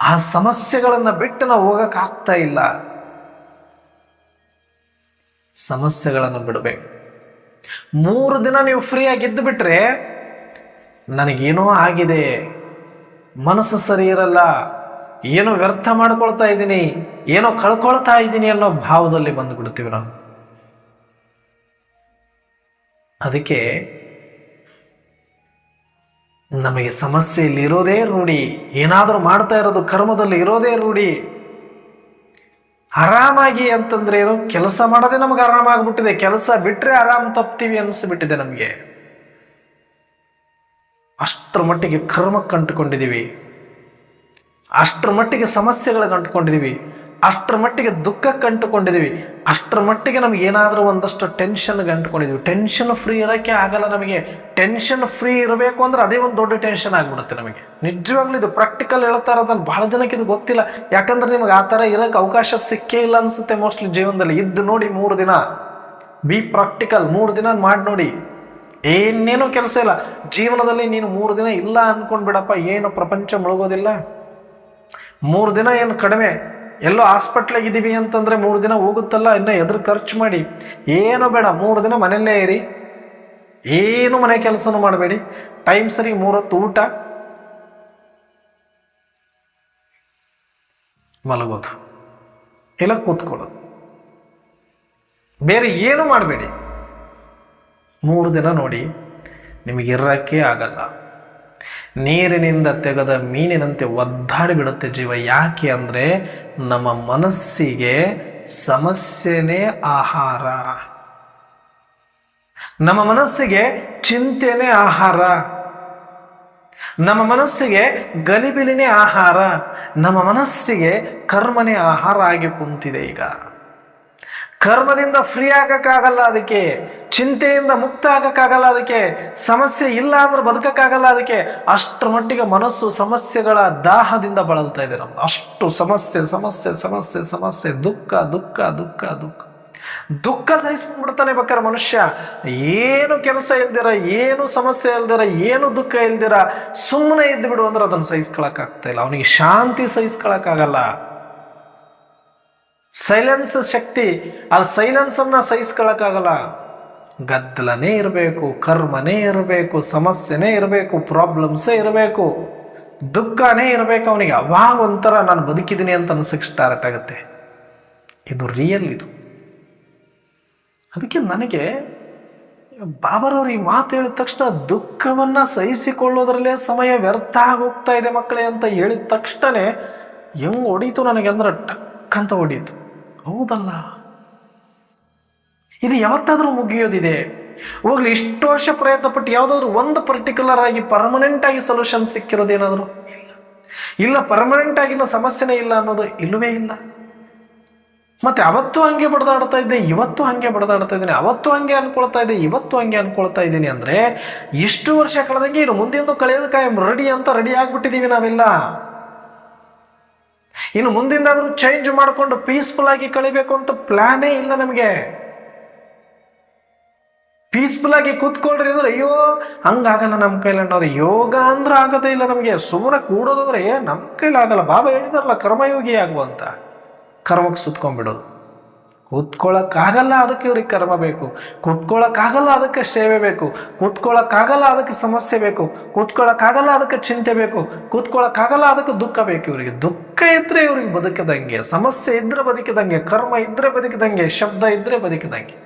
Speaker 2: ಆ ಸಮಸ್ಯೆಗಳನ್ನು ಬಿಟ್ಟು ನಾವು ಹೋಗಕ್ಕೆ ಆಗ್ತಾ ಇಲ್ಲ. ಸಮಸ್ಯೆಗಳನ್ನು ಬಿಡಬೇಕು. ಮೂರು ದಿನ ನೀವು ಫ್ರೀ ಆಗಿದ್ದು ಬಿಟ್ರೆ ನನಗೇನೋ ಆಗಿದೆ. ಮನಸ್ಸು ಸರಿ ಇರಲ್ಲ. ಏನೋ ವ್ಯರ್ಥ ಮಾಡ್ಕೊಳ್ತಾ ಇದ್ದೀನಿ. ಏನೋ ಕಳ್ಕೊಳ್ತಾ ಇದ್ದೀನಿ ಅನ್ನೋ ಭಾವದಲ್ಲಿ ಬಂದು ಬಿಡ್ತೀವಿ ನಾವು. ಅದಕ್ಕೆ ನಮಗೆ ಸಮಸ್ಯೆಯಲ್ಲಿ ಇರೋದೇ ರೂಢಿ. ಏನಾದರೂ ಮಾಡ್ತಾ ಇರೋದು ಕರ್ಮದಲ್ಲಿ ಇರೋದೇ ರೂಢಿ. ಆರಾಮಾಗಿ ಅಂತಂದ್ರೆ ಏನು? ಕೆಲಸ ಮಾಡೋದೇ ನಮಗೆ ಆರಾಮಾಗ್ಬಿಟ್ಟಿದೆ. ಕೆಲಸ ಬಿಟ್ಟರೆ ಆರಾಮ್ ತಪ್ತೀವಿ ಅನಿಸ್ಬಿಟ್ಟಿದೆ ನಮಗೆ. ಅಷ್ಟರ ಮಟ್ಟಿಗೆ ಕರ್ಮಕ್ಕೆ ಅಂಟುಕೊಂಡಿದ್ದೀವಿ ಅಷ್ಟರ ಮಟ್ಟಿಗೆ ಸಮಸ್ಯೆಗಳಿಗೆ ಅಂಟ್ಕೊಂಡಿದ್ದೀವಿ ಅಷ್ಟರ ಮಟ್ಟಿಗೆ ದುಃಖಕ್ಕೆ ಅಂಟುಕೊಂಡಿದ್ದೀವಿ. ಅಷ್ಟರ ಮಟ್ಟಿಗೆ ನಮ್ಗೆ ಏನಾದರೂ ಒಂದಷ್ಟು ಟೆನ್ಷನ್ಗೆ ಅಂಟ್ಕೊಂಡಿದ್ದೀವಿ. ಟೆನ್ಷನ್ ಫ್ರೀ ಇರೋಕ್ಕೆ ಆಗಲ್ಲ ನಮಗೆ. ಟೆನ್ಷನ್ ಫ್ರೀ ಇರಬೇಕು ಅಂದ್ರೆ ಅದೇ ಒಂದು ದೊಡ್ಡ ಟೆನ್ಷನ್ ಆಗ್ಬಿಡುತ್ತೆ ನಮಗೆ. ನಿಜವಾಗ್ಲೂ ಇದು ಪ್ರಾಕ್ಟಿಕಲ್ ಹೇಳ್ತಾ ಇರೋದನ್ನು ಬಹಳ ಜನಕ್ಕೆ ಇದು ಗೊತ್ತಿಲ್ಲ. ಯಾಕಂದ್ರೆ ನಿಮ್ಗೆ ಆ ಥರ ಇರೋಕ್ಕೆ ಅವಕಾಶ ಸಿಕ್ಕೇ ಇಲ್ಲ ಅನಿಸುತ್ತೆ ಮೋಸ್ಟ್ಲಿ ಜೀವನದಲ್ಲಿ. ಇದ್ದು ನೋಡಿ ಮೂರು ದಿನ. ಬಿ ಪ್ರಾಕ್ಟಿಕಲ್ ಮೂರು ದಿನ ಮಾಡಿ ನೋಡಿ. ಏನೇನೂ ಕೆಲಸ ಇಲ್ಲ. ಜೀವನದಲ್ಲಿ ನೀನು ಮೂರು ದಿನ ಇಲ್ಲ ಅನ್ಕೊಂಡ್ಬಿಡಪ್ಪ. ಏನು ಪ್ರಪಂಚ ಮುಳುಗೋದಿಲ್ಲ. ಮೂರು ದಿನ ಏನು ಕಡಿಮೆ. ಎಲ್ಲೋ ಹಾಸ್ಪಿಟ್ಲಾಗ ಇದ್ದೀವಿ ಅಂತಂದ್ರೆ ಮೂರು ದಿನ ಹೋಗುತ್ತಲ್ಲ, ಇನ್ನೂ ಎದುರು ಖರ್ಚು ಮಾಡಿ. ಏನು ಬೇಡ, ಮೂರು ದಿನ ಮನೆಯಲ್ಲೇ ಇರಿ. ಏನು ಮನೆ ಕೆಲಸನೂ ಮಾಡಬೇಡಿ. ಟೈಮ್ ಸರಿ ಮೂರೊತ್ತು ಊಟ. ಮಲಗೋದು. ಇಲ್ಲ ಕೂತ್ಕೊಳ್ಳೋದು. ಬೇರೆ ಏನು ಮಾಡಬೇಡಿ. ಮೂರು ದಿನ ನೋಡಿ ನಿಮಗಿರೋಕ್ಕೆ ಆಗಲ್ಲ. ನೀರಿನಿಂದ ತೆಗೆದ ಮೀನಿನಂತೆ ಒದ್ದಾಡಿ ಬಿಡುತ್ತೆ ಜೀವ. ಯಾಕೆ ಅಂದರೆ ನಮ್ಮ ಮನಸ್ಸಿಗೆ ಸಮಸ್ಯೆನೇ ಆಹಾರ. ನಮ್ಮ ಮನಸ್ಸಿಗೆ ಚಿಂತೆನೇ ಆಹಾರ. ನಮ್ಮ ಮನಸ್ಸಿಗೆ ಗಲಿಬಿಲಿನೇ ಆಹಾರ. ನಮ್ಮ ಮನಸ್ಸಿಗೆ ಕರ್ಮನೇ ಆಹಾರ ಆಗಿ ಕುಂತಿದೆ ಈಗ. ಕರ್ಮದಿಂದ ಫ್ರೀ ಆಗಕ್ಕಾಗಲ್ಲ ಅದಕ್ಕೆ, ಚಿಂತೆಯಿಂದ ಮುಕ್ತ ಆಗಕ್ಕಾಗಲ್ಲ ಅದಕ್ಕೆ, ಸಮಸ್ಯೆ ಇಲ್ಲ ಅಂದ್ರೆ ಬದುಕಕ್ಕಾಗಲ್ಲ ಅದಕ್ಕೆ, ಅಷ್ಟರ ಮಟ್ಟಿಗೆ ಮನಸ್ಸು ಸಮಸ್ಯೆಗಳ ದಾಹದಿಂದ ಬಳಲ್ತಾ ಇದೆ ನಮ್ದು. ಅಷ್ಟು ಸಮಸ್ಯೆ ಸಮಸ್ಯೆ ಸಮಸ್ಯೆ ಸಮಸ್ಯೆ, ದುಃಖ ದುಃಖ ದುಃಖ ದುಃಖ. ದುಃಖ ಸಹಿಸ್ಬಿಡ್ತಾನೆ ಬೇಕಾದ್ರೆ ಮನುಷ್ಯ. ಏನು ಕೆಲಸ ಇಲ್ದಿರ, ಏನು ಸಮಸ್ಯೆ ಇಲ್ದಿರ, ಏನು ದುಃಖ ಇಲ್ದಿರ ಸುಮ್ಮನೆ ಇದ್ದು ಬಿಡು ಅಂದ್ರೆ ಅದನ್ನು ಸಹಿಸ್ಕೊಳಕ್ ಆಗ್ತಾ ಇಲ್ಲ. ಅವನಿಗೆ ಶಾಂತಿ ಸಹಿಸ್ಕೊಳಕ್ಕಾಗಲ್ಲ. ಸೈಲೆನ್ಸ್ ಶಕ್ತಿ, ಆ ಸೈಲೆನ್ಸ್ ಅನ್ನ ಸಹಿಸ್ಕೊಳಕ್ಕಾಗಲ್ಲ. ಗದ್ದಲನೇ ಇರಬೇಕು, ಕರ್ಮನೇ ಇರಬೇಕು, ಸಮಸ್ಯೆನೇ ಇರಬೇಕು, ಪ್ರಾಬ್ಲಮ್ಸೇ ಇರಬೇಕು, ದುಃಖನೇ ಇರಬೇಕು ಅವನಿಗೆ. ಅವಾಗ ಒಂಥರ ನಾನು ಬದುಕಿದ್ದೀನಿ ಅಂತ ಅನ್ಸಕ್ಕೆ ಸ್ಟಾರ್ಟ್ ಆಗುತ್ತೆ. ಇದು ರಿಯಲ್ ಇದು. ಅದಕ್ಕೆ ನನಗೆ ಬಾಬರವ್ರು ಈ ಮಾತು ಹೇಳಿದ ತಕ್ಷಣ ದುಃಖವನ್ನ ಸಹಿಸಿಕೊಳ್ಳೋದ್ರಲ್ಲೇ ಸಮಯ ವ್ಯರ್ಥ ಆಗೋಗ್ತಾ ಇದೆ ಮಕ್ಕಳೇ ಅಂತ ಹೇಳಿದ ತಕ್ಷಣನೇ ಹೆಂಗ್ ಹೊಡೀತು ನನಗೆ ಅಂದ್ರೆ ಟಕ್ ಅಂತ ಹೊಡೀತು. ಹೌದಲ್ಲ? ಇದು ಯಾವತ್ತಾದರೂ ಮುಗಿಯೋದಿದೆ. ಹೋಗ್ಲಿ, ಇಷ್ಟು ವರ್ಷ ಪ್ರಯತ್ನ ಪಟ್ಟು ಯಾವುದಾದ್ರೂ ಒಂದು ಪರ್ಟಿಕ್ಯುಲರ್ ಆಗಿ ಪರ್ಮನೆಂಟ್ ಆಗಿ ಸೊಲ್ಯೂಷನ್ ಸಿಕ್ಕಿರೋದೇನಾದರೂ ಇಲ್ಲ. ಇಲ್ಲ ಪರ್ಮನೆಂಟ್ ಆಗಿನ ಸಮಸ್ಯೆನೇ ಇಲ್ಲ ಅನ್ನೋದು ಇಲ್ಲವೇ ಇಲ್ಲ. ಮತ್ತೆ ಅವತ್ತು ಹಂಗೆ ಬಡದಾಡ್ತಾ ಇದ್ದೆ, ಇವತ್ತು ಹಂಗೆ ಬಡದಾಡ್ತಾ ಇದ್ದೀನಿ, ಅವತ್ತು ಹಂಗೆ ಅನ್ಕೊಳ್ತಾ ಇದ್ದೆ, ಇವತ್ತು ಹಂಗೆ ಅನ್ಕೊಳ್ತಾ ಇದ್ದೀನಿ ಅಂದ್ರೆ ಇಷ್ಟು ವರ್ಷ ಕಳೆದಂಗೆ ಇನ್ನು ಮುಂದಿಂದು ಕಳೆಯೋದು ಕಾಯಂ, ರೆಡಿ ಅಂತ ರೆಡಿ ಆಗ್ಬಿಟ್ಟಿದೀವಿ ನಾವೆಲ್ಲ. ಇನ್ನು ಮುಂದಿಂದಾದರೂ ಚೇಂಜ್ ಮಾಡಿಕೊಂಡು ಪೀಸ್ಫುಲ್ ಆಗಿ ಕಳಿಬೇಕು ಅಂತ ಪ್ಲಾನೇ ಇಲ್ಲ ನಮಗೆ. ಪೀಸ್ಫುಲ್ ಆಗಿ ಕೂತ್ಕೊಳ್ರಿ ಅಂದ್ರೆ, ಅಯ್ಯೋ, ಹಂಗಾಗಲ್ಲ ನಮ್ಮ ಕೈಲಣ್ಣವ್ರೆ ಯೋಗ ಅಂದ್ರೆ ಆಗೋದೇ ಇಲ್ಲ ನಮಗೆ. ಸುಮ್ಮನೆ ಕೂಡೋದಂದ್ರೆ ನಮ್ಮ ಕೈಲಾಗಲ್ಲ ಬಾಬಾ ಹೇಳಿದಾರಲ್ಲ, ಕರ್ಮಯೋಗಿ ಆಗುವಂತ. ಕರ್ಮಕ್ಕೆ ಸುತ್ಕೊಂಡ್ಬಿಡೋದು. ಕೂತ್ಕೊಳ್ಳೋಕ್ಕಾಗಲ್ಲ ಅದಕ್ಕೆ ಇವ್ರಿಗೆ ಕರ್ಮ ಬೇಕು. ಕೂತ್ಕೊಳ್ಳೋಕ್ಕಾಗಲ್ಲ ಅದಕ್ಕೆ ಸೇವೆ ಬೇಕು. ಕೂತ್ಕೊಳ್ಳೋಕ್ಕಾಗಲ್ಲ ಅದಕ್ಕೆ ಸಮಸ್ಯೆ ಬೇಕು. ಕೂತ್ಕೊಳ್ಳೋಕ್ಕಾಗಲ್ಲ ಅದಕ್ಕೆ ಚಿಂತೆ ಬೇಕು. ಕೂತ್ಕೊಳ್ಳೋಕ್ಕಾಗಲ್ಲ ಅದಕ್ಕೆ ದುಃಖ ಬೇಕು. ಇವರಿಗೆ ದುಃಖ ಇದ್ದರೆ ಇವ್ರಿಗೆ ಬದುಕಿದಂಗೆ, ಸಮಸ್ಯೆ ಇದ್ದರೆ ಬದುಕಿದಂಗೆ, ಕರ್ಮ ಇದ್ದರೆ ಬದುಕಿದಂಗೆ, ಶಬ್ದ ಇದ್ದರೆ ಬದುಕಿದಂಗೆ.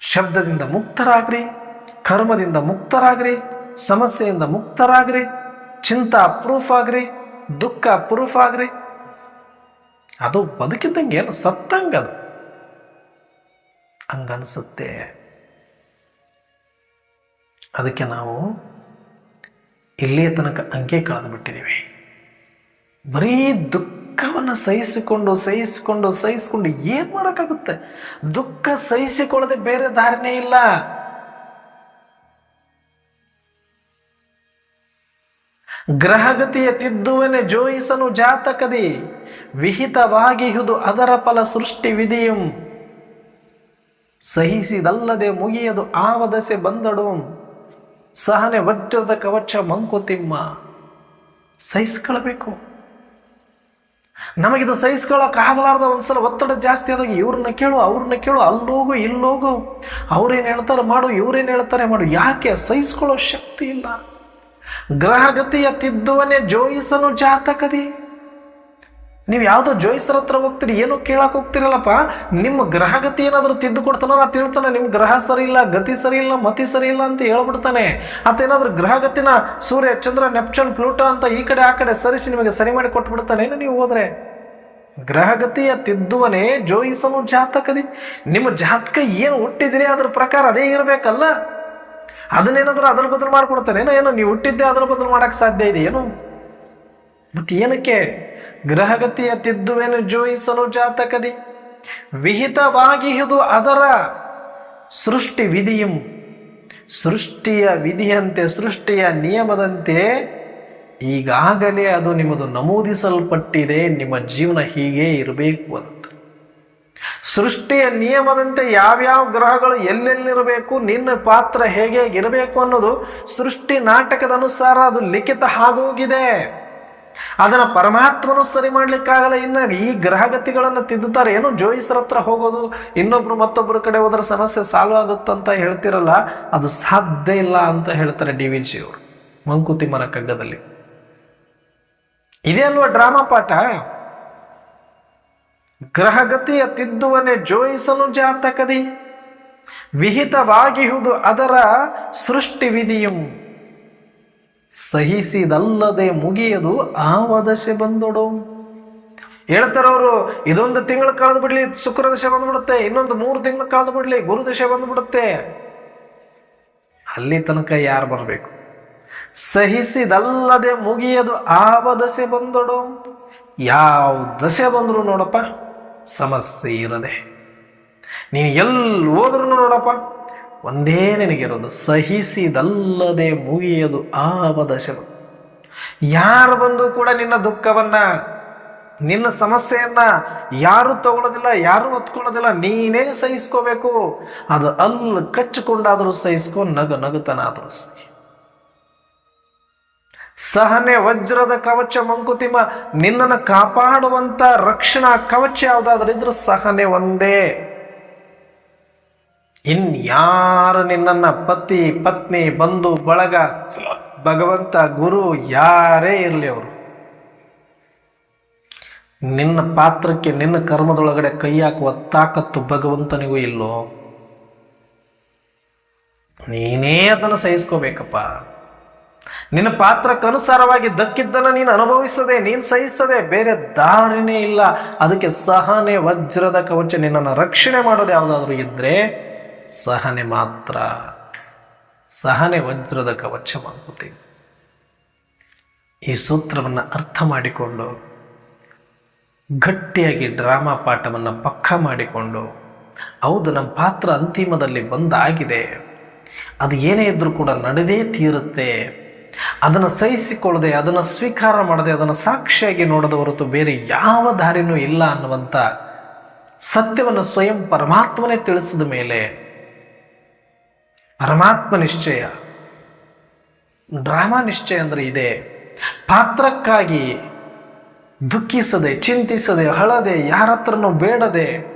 Speaker 2: ಶಬ್ದದಿಂದ ಮುಕ್ತರಾಗ್ರಿ, ಕರ್ಮದಿಂದ ಮುಕ್ತರಾಗ್ರಿ, ಸಮಸ್ಯೆಯಿಂದ ಮುಕ್ತರಾಗ್ರಿ, ಚಿಂತಾ ಪ್ರೂಫ್ ಆಗ್ರಿ, ದುಃಖ ಪ್ರೂಫ್ ಆಗ್ರಿ. ಅದು ಬದುಕಿದ್ದಂಗೆ ಏನು ಸತ್ತಂಗ ಅದು ಹಂಗನ್ಸುತ್ತೆ. ಅದಕ್ಕೆ ನಾವು ಇಲ್ಲಿಯ ತನಕ ಅಂಕೆ ಕಳೆದು ಬಿಟ್ಟಿದ್ದೀವಿ ಬರೀ ದುಃಖವನ್ನು ಸಹಿಸಿಕೊಂಡು ಸಹಿಸಿಕೊಂಡು ಸಹಿಸಿಕೊಂಡು ಏನು ಮಾಡೋಕ್ಕಾಗುತ್ತೆ? ದುಃಖ ಸಹಿಸಿಕೊಳ್ಳದೆ ಬೇರೆ ದಾರಿನೇ ಇಲ್ಲ. ಗ್ರಹಗತಿಯ ತಿದ್ದುವನೆ ಜೋಯಿಸನು ಜಾತಕದಿ. ವಿಹಿತವಾಗಿಹುದು ಅದರ ಫಲ ಸೃಷ್ಟಿ ವಿಧಿಯಂ ಸಹಿಸಿದಲ್ಲದೆ ಮುಗಿಯದು ಆವದಸೆ ಬಂದಡು. ಸಹನೆ ವಜ್ರದ ಕವಚ ಮಂಕುತಿಮ್ಮ. ಸಹಿಸ್ಕೊಳ್ಬೇಕು. ನಮಗಿದು ಸಹಿಸ್ಕೊಳ್ಳೋಕೆ ಆಗಲಾರ್ದ ಒಂದ್ಸಲ ಒತ್ತಡ ಜಾಸ್ತಿ ಆದಾಗ ಇವ್ರನ್ನ ಕೇಳು, ಅವ್ರನ್ನ ಕೇಳು, ಅಲ್ಲೋಗು, ಇಲ್ಲೋಗು. ಅವ್ರೇನು ಹೇಳ್ತಾರೆ ಮಾಡು, ಇವ್ರೇನು ಹೇಳ್ತಾರೆ ಮಾಡು. ಯಾಕೆ? ಸಹಿಸ್ಕೊಳ್ಳೋ ಶಕ್ತಿ ಇಲ್ಲ. ಗ್ರಹಗತಿಯ ತಿದ್ದುವನೆ ಜೋಯಿಸನು ಜಾತಕದಿ. ನೀವು ಯಾವುದೋ ಜೋಯಿಸ್ತರ ಹತ್ರ ಹೋಗ್ತೀರಿ, ಏನೋ ಕೇಳಕ್ಕೆ ಹೋಗ್ತಿರಲ್ಲಪ್ಪ. ನಿಮ್ಮ ಗ್ರಹಗತಿ ಏನಾದರೂ ತಿದ್ದು ಕೊಡ್ತಾನೋ ನಾ ತಿಳ್ತಾನೆ ನಿಮ್ಮ ಗ್ರಹ ಸರಿ ಇಲ್ಲ, ಗತಿ ಸರಿ ಇಲ್ಲ, ಮತಿ ಸರಿ ಇಲ್ಲ ಅಂತ ಹೇಳ್ಬಿಡ್ತಾನೆ. ಏನಾದರೂ ಗ್ರಹಗತಿನ ಸೂರ್ಯ, ಚಂದ್ರ, ನೆಪ್ಚನ್, ಪ್ಲೂಟೋ ಅಂತ ಈ ಕಡೆ ಆ ಕಡೆ ಸರಿಸಿ ನಿಮಗೆ ಸರಿ ಮಾಡಿ ಕೊಟ್ಬಿಡ್ತಾನೆ ನೀವು ಹೋದರೆ. ಗ್ರಹಗತಿಯ ತಿದ್ದುವನೇ ಜೋಯಿಸನು ಜಾತಕದಿ. ನಿಮ್ಮ ಜಾತಕ ಏನು ಹುಟ್ಟಿದಿರಿ ಅದ್ರ ಪ್ರಕಾರ ಅದೇ ಇರಬೇಕಲ್ಲ. ಅದನ್ನೇನಾದರೂ ಅದರ ಬದಲು ಮಾಡಿಕೊಡ್ತಾನೇನೋ ಏನೋ ನೀವು ಹುಟ್ಟಿದ್ದೆ ಅದರ ಬದಲು ಮಾಡೋಕ್ಕೆ ಸಾಧ್ಯ ಇದೆ, ಏನು. ಮತ್ತೆ ಏನಕ್ಕೆ ಗ್ರಹಗತಿಯ ತಿದ್ದುವೆನು ಜೋಯಿಸಲು ಜಾತಕದಿ. ವಿಹಿತವಾಗಿಹುದು ಅದರ ಸೃಷ್ಟಿ ವಿಧಿಯಂ ಸೃಷ್ಟಿಯ ವಿಧಿಯಂತೆ, ಸೃಷ್ಟಿಯ ನಿಯಮದಂತೆ ಈಗಾಗಲೇ ಅದು ನಿಮ್ಮದು ನಮೂದಿಸಲ್ಪಟ್ಟಿದೆ, ನಿಮ್ಮ ಜೀವನ ಹೀಗೆ ಇರಬೇಕು ಅಂತ. ಸೃಷ್ಟಿಯ ನಿಯಮದಂತೆ ಯಾವ್ಯಾವ ಗ್ರಹಗಳು ಎಲ್ಲೆಲ್ಲಿರಬೇಕು, ನಿನ್ನ ಪಾತ್ರ ಹೇಗೆ ಇರಬೇಕು ಅನ್ನೋದು ಸೃಷ್ಟಿ ನಾಟಕದ ಅನುಸಾರ ಅದು ಲಿಖಿತ ಆಗೋಗಿದೆ ಅದನ್ನ ಪರಮಾತ್ಮನು ಸರಿ ಮಾಡ್ಲಿಕ್ಕಾಗಲ್ಲ. ಇನ್ನ ಈ ಗ್ರಹಗತಿಗಳನ್ನು ತಿದ್ದುತ್ತಾರೆ. ಏನು ಜೋಯಿಸರ ಹತ್ರ ಹೋಗೋದು, ಇನ್ನೊಬ್ರು ಮತ್ತೊಬ್ಬರ ಕಡೆ ಹೋದ್ರೆ ಸಮಸ್ಯೆ ಸಾಲ್ವ್ ಆಗುತ್ತಂತ ಹೇಳ್ತಿರಲ್ಲ, ಅದು ಸಾಧ್ಯ ಇಲ್ಲ ಅಂತ ಹೇಳ್ತಾರೆ ಡಿ ವಿ ಜಿ ಮಂಕುತಿ ಮಂಕುತಿಮ್ಮನ ಕಗ್ಗದಲ್ಲಿ. ಇದೇ ಅಲ್ವಾ ಡ್ರಾಮಾ ಪಾಠ? ಗ್ರಹಗತಿಯ ತಿದ್ದುವನೆ ಜೋಯಿಸಲು ಜಾತಕದಿ. ವಿಹಿತವಾಗಿಹುದು ಅದರ ಸೃಷ್ಟಿ ವಿಧಿಯಂ ಸಹಿಸಿದಲ್ಲದೆ ಮುಗಿಯದು ಆ ವದಶೆ ಬಂದೊಡು. ಹೇಳ್ತಾರವರು ಇದೊಂದು ತಿಂಗಳು ಕಳೆದು ಬಿಡ್ಲಿ, ಶುಕ್ರ ದಶೆ ಬಂದ್ಬಿಡುತ್ತೆ ಇನ್ನೊಂದು ಮೂರು ತಿಂಗಳು ಕಳೆದು ಬಿಡ್ಲಿ, ಗುರು ದಶೆ ಬಂದ್ಬಿಡುತ್ತೆ ಅಲ್ಲಿ ತನಕ ಯಾರು ಬರಬೇಕು? ಸಹಿಸಿದಲ್ಲದೆ ಮುಗಿಯದು ಆವ ದಶೆ ಬಂದೊಡು. ಯಾವ ದಶೆ ಬಂದರೂ ನೋಡಪ್ಪ, ಸಮಸ್ಯೆ ಇರದೆ. ನೀನು ಎಲ್ಲಿ ಹೋದ್ರೂ ನೋಡಪ್ಪ ಒಂದೇ ನಿನಗಿರೋದು, ಸಹಿಸಿದಲ್ಲದೆ ಮುಗಿಯದು ಆವ ದಶೆ ಯಾರು ಬಂದು ಕೂಡ ನಿನ್ನ ದುಃಖವನ್ನ, ನಿನ್ನ ಸಮಸ್ಯೆಯನ್ನ ಯಾರು ತಗೊಳ್ಳೋದಿಲ್ಲ ಯಾರು ಹೊತ್ಕೊಳ್ಳೋದಿಲ್ಲ, ನೀನೇ ಸಹಿಸ್ಕೋಬೇಕು. ಅದು ಅಲ್ಲಿ ಕಚ್ಚಿಕೊಂಡಾದರೂ ಸಹಿಸ್ಕೊ, ನಗು ನಗುತನಾದರೂ ಸಹಿ. ಸಹನೆ ವಜ್ರದ ಕವಚ ಮಂಕುತಿಮ ನಿನ್ನನ್ನು ಕಾಪಾಡುವಂತ ರಕ್ಷಣಾ ಕವಚ ಯಾವುದಾದ್ರೂ ಇದ್ರೆ ಸಹನೆ ಒಂದೇ. ಇನ್ಯಾರು ನಿನ್ನನ್ನು ಪತಿ, ಪತ್ನಿ, ಬಂಧು, ಬಳಗ, ಭಗವಂತ, ಗುರು ಯಾರೇ ಇರಲಿ ಅವರು, ನಿನ್ನ ಪಾತ್ರಕ್ಕೆ, ನಿನ್ನ ಕರ್ಮದೊಳಗಡೆ ಕೈ ಹಾಕುವ ತಾಕತ್ತು ಭಗವಂತನಿಗೂ ಇಲ್ಲೋ? ನೀನೇ ಅದನ್ನು ಸಹಿಸ್ಕೋಬೇಕಪ್ಪ. ನಿನ್ನ ಪಾತ್ರಕ್ಕನುಸಾರವಾಗಿ ದಕ್ಕಿದ್ದನ್ನು ನೀನು ಅನುಭವಿಸದೆ, ನೀನು ಸಹಿಸದೆ, ಬೇರೆ ದಾರಿನೇ ಇಲ್ಲ. ಅದಕ್ಕೆ ಸಹನೆ, ವಜ್ರದ ಕವಚ ನಿನ್ನನ್ನು ರಕ್ಷಣೆ ಮಾಡೋದು ಯಾವುದಾದ್ರೂ ಇದ್ರೆ ಸಹನೆ ಮಾತ್ರ, ಸಹನೆ ವಜ್ರದ ಕವಚ ಮಾಡ್ಕೋತೀವಿ ಈ ಸೂತ್ರವನ್ನು ಅರ್ಥ ಮಾಡಿಕೊಂಡು, ಗಟ್ಟಿಯಾಗಿ ಡ್ರಾಮಾ ಪಾಠವನ್ನು ಪಕ್ಕ ಮಾಡಿಕೊಂಡು, ಹೌದು ನಮ್ಮ ಪಾತ್ರ ಅಂತಿಮದಲ್ಲಿ ಬಂದಾಗಿದೆ, ಅದು ಏನೇ ಇದ್ದರೂ ಕೂಡ ನಡೆದೇ ತೀರುತ್ತೆ, ಅದನ್ನು ಸಹಿಸಿಕೊಳ್ಳದೆ, ಅದನ್ನು ಸ್ವೀಕಾರ ಮಾಡದೆ, ಅದನ್ನು ಸಾಕ್ಷಿಯಾಗಿ ನೋಡದ ಹೊರತು ಬೇರೆ ಯಾವ ದಾರಿನೂ ಇಲ್ಲ ಅನ್ನುವಂಥ ಸತ್ಯವನ್ನು ಸ್ವಯಂ ಪರಮಾತ್ಮನೇ ತಿಳಿಸಿದ ಮೇಲೆ ಪರಮಾತ್ಮ ನಿಶ್ಚಯ. ಡ್ರಾಮಾ ನಿಶ್ಚಯ ಅಂದರೆ ಇದೆ. ಪಾತ್ರಕ್ಕಾಗಿ ದುಃಖಿಸದೆ, ಚಿಂತಿಸದೆ ಹಳದೆ ಯಾರ ಹತ್ರನೂ ಬೇಡದೆ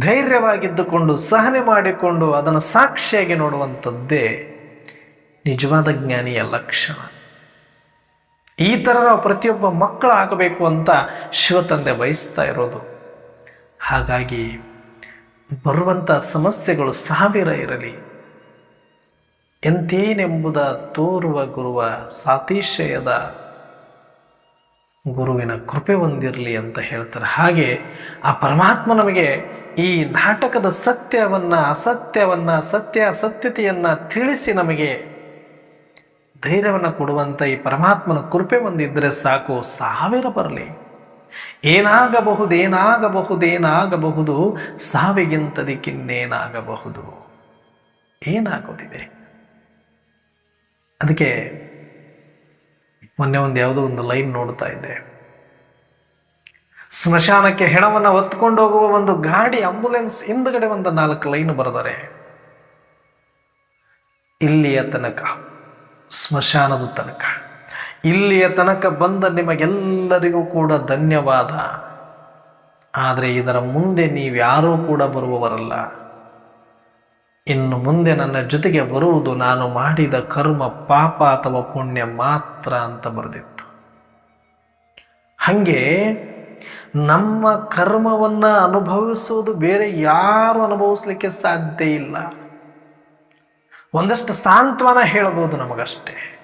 Speaker 2: ಧೈರ್ಯವಾಗಿದ್ದುಕೊಂಡು, ಸಹನೆ ಮಾಡಿಕೊಂಡು ಅದನ್ನು ಸಾಕ್ಷಿಯಾಗಿ ನೋಡುವಂಥದ್ದೇ ನಿಜವಾದ ಜ್ಞಾನಿಯ ಲಕ್ಷಣ. ಈ ಥರ ನಾವು ಪ್ರತಿಯೊಬ್ಬ ಮಕ್ಕಳು ಆಗಬೇಕು ಅಂತ ಶಿವತಂದೆ ಬಯಸ್ತಾ ಇರೋದು. ಹಾಗಾಗಿ ಬರುವಂಥ ಸಮಸ್ಯೆಗಳು ಸಾವಿರ ಇರಲಿ. ಎಂತೇನೆಂಬುದ ತೋರುವ ಗುರುವ ಸಾತಿಶಯದ ಗುರುವಿನ ಕೃಪೆ ಹೊಂದಿರಲಿ ಅಂತ ಹೇಳ್ತಾರೆ. ಹಾಗೆ ಆ ಪರಮಾತ್ಮ ನಮಗೆ ಈ ನಾಟಕದ ಸತ್ಯವನ್ನು, ಅಸತ್ಯವನ್ನು ಸತ್ಯ ಅಸತ್ಯತೆಯನ್ನು ತಿಳಿಸಿ ನಮಗೆ ಧೈರ್ಯವನ್ನು ಕೊಡುವಂಥ ಈ ಪರಮಾತ್ಮನ ಕೃಪೆ ಹೊಂದಿದ್ದರೆ ಸಾಕು, ಸಾವಿರ ಬರಲಿ. ಏನಾಗಬಹುದೇನಾಗಬಹುದೇನಾಗಬಹುದು ಸಾವಿಗಿಂತದಕ್ಕಿನ್ನೇನಾಗಬಹುದು ಏನಾಗೋದಿದೆ? ಅದಕ್ಕೆ ಮೊನ್ನೆ ಒಂದು ಯಾವುದೋ ಒಂದು ಲೈನ್ ನೋಡ್ತಾ ಇದ್ದೆ. ಸ್ಮಶಾನಕ್ಕೆ ಹೆಣವನ್ನು ಹೊತ್ಕೊಂಡು ಹೋಗುವ ಒಂದು ಗಾಡಿ ಆಂಬುಲೆನ್ಸ್ ಹಿಂದ್ಗಡೆ ಒಂದು ನಾಲ್ಕು ಲೈನ್ ಬರೆದರೆ, ಇಲ್ಲಿಯ ತನಕ, ಸ್ಮಶಾನದ ತನಕ. ಇಲ್ಲಿಯ ತನಕ ಬಂದ ನಿಮಗೆಲ್ಲರಿಗೂ ಕೂಡ ಧನ್ಯವಾದ. ಆದರೆ ಇದರ ಮುಂದೆ ನೀವ್ಯಾರೂ ಕೂಡ ಬರುವವರಲ್ಲ. ಇನ್ನು ಮುಂದೆ ನನ್ನ ಜೊತೆಗೆ ಬರುವುದು ನಾನು ಮಾಡಿದ ಕರ್ಮ, ಪಾಪ ಅಥವಾ ಪುಣ್ಯ ಮಾತ್ರ ಅಂತ ಬರೆದಿತ್ತು. ಹಾಗೆ ನಮ್ಮ ಕರ್ಮವನ್ನು ಅನುಭವಿಸುವುದು ಬೇರೆ ಯಾರು ಅನುಭವಿಸ್ಲಿಕ್ಕೆ ಸಾಧ್ಯ ಇಲ್ಲ. ಒಂದಷ್ಟು ಸಾಂತ್ವನ ಹೇಳ್ಬೋದು ನಮಗಷ್ಟೇ.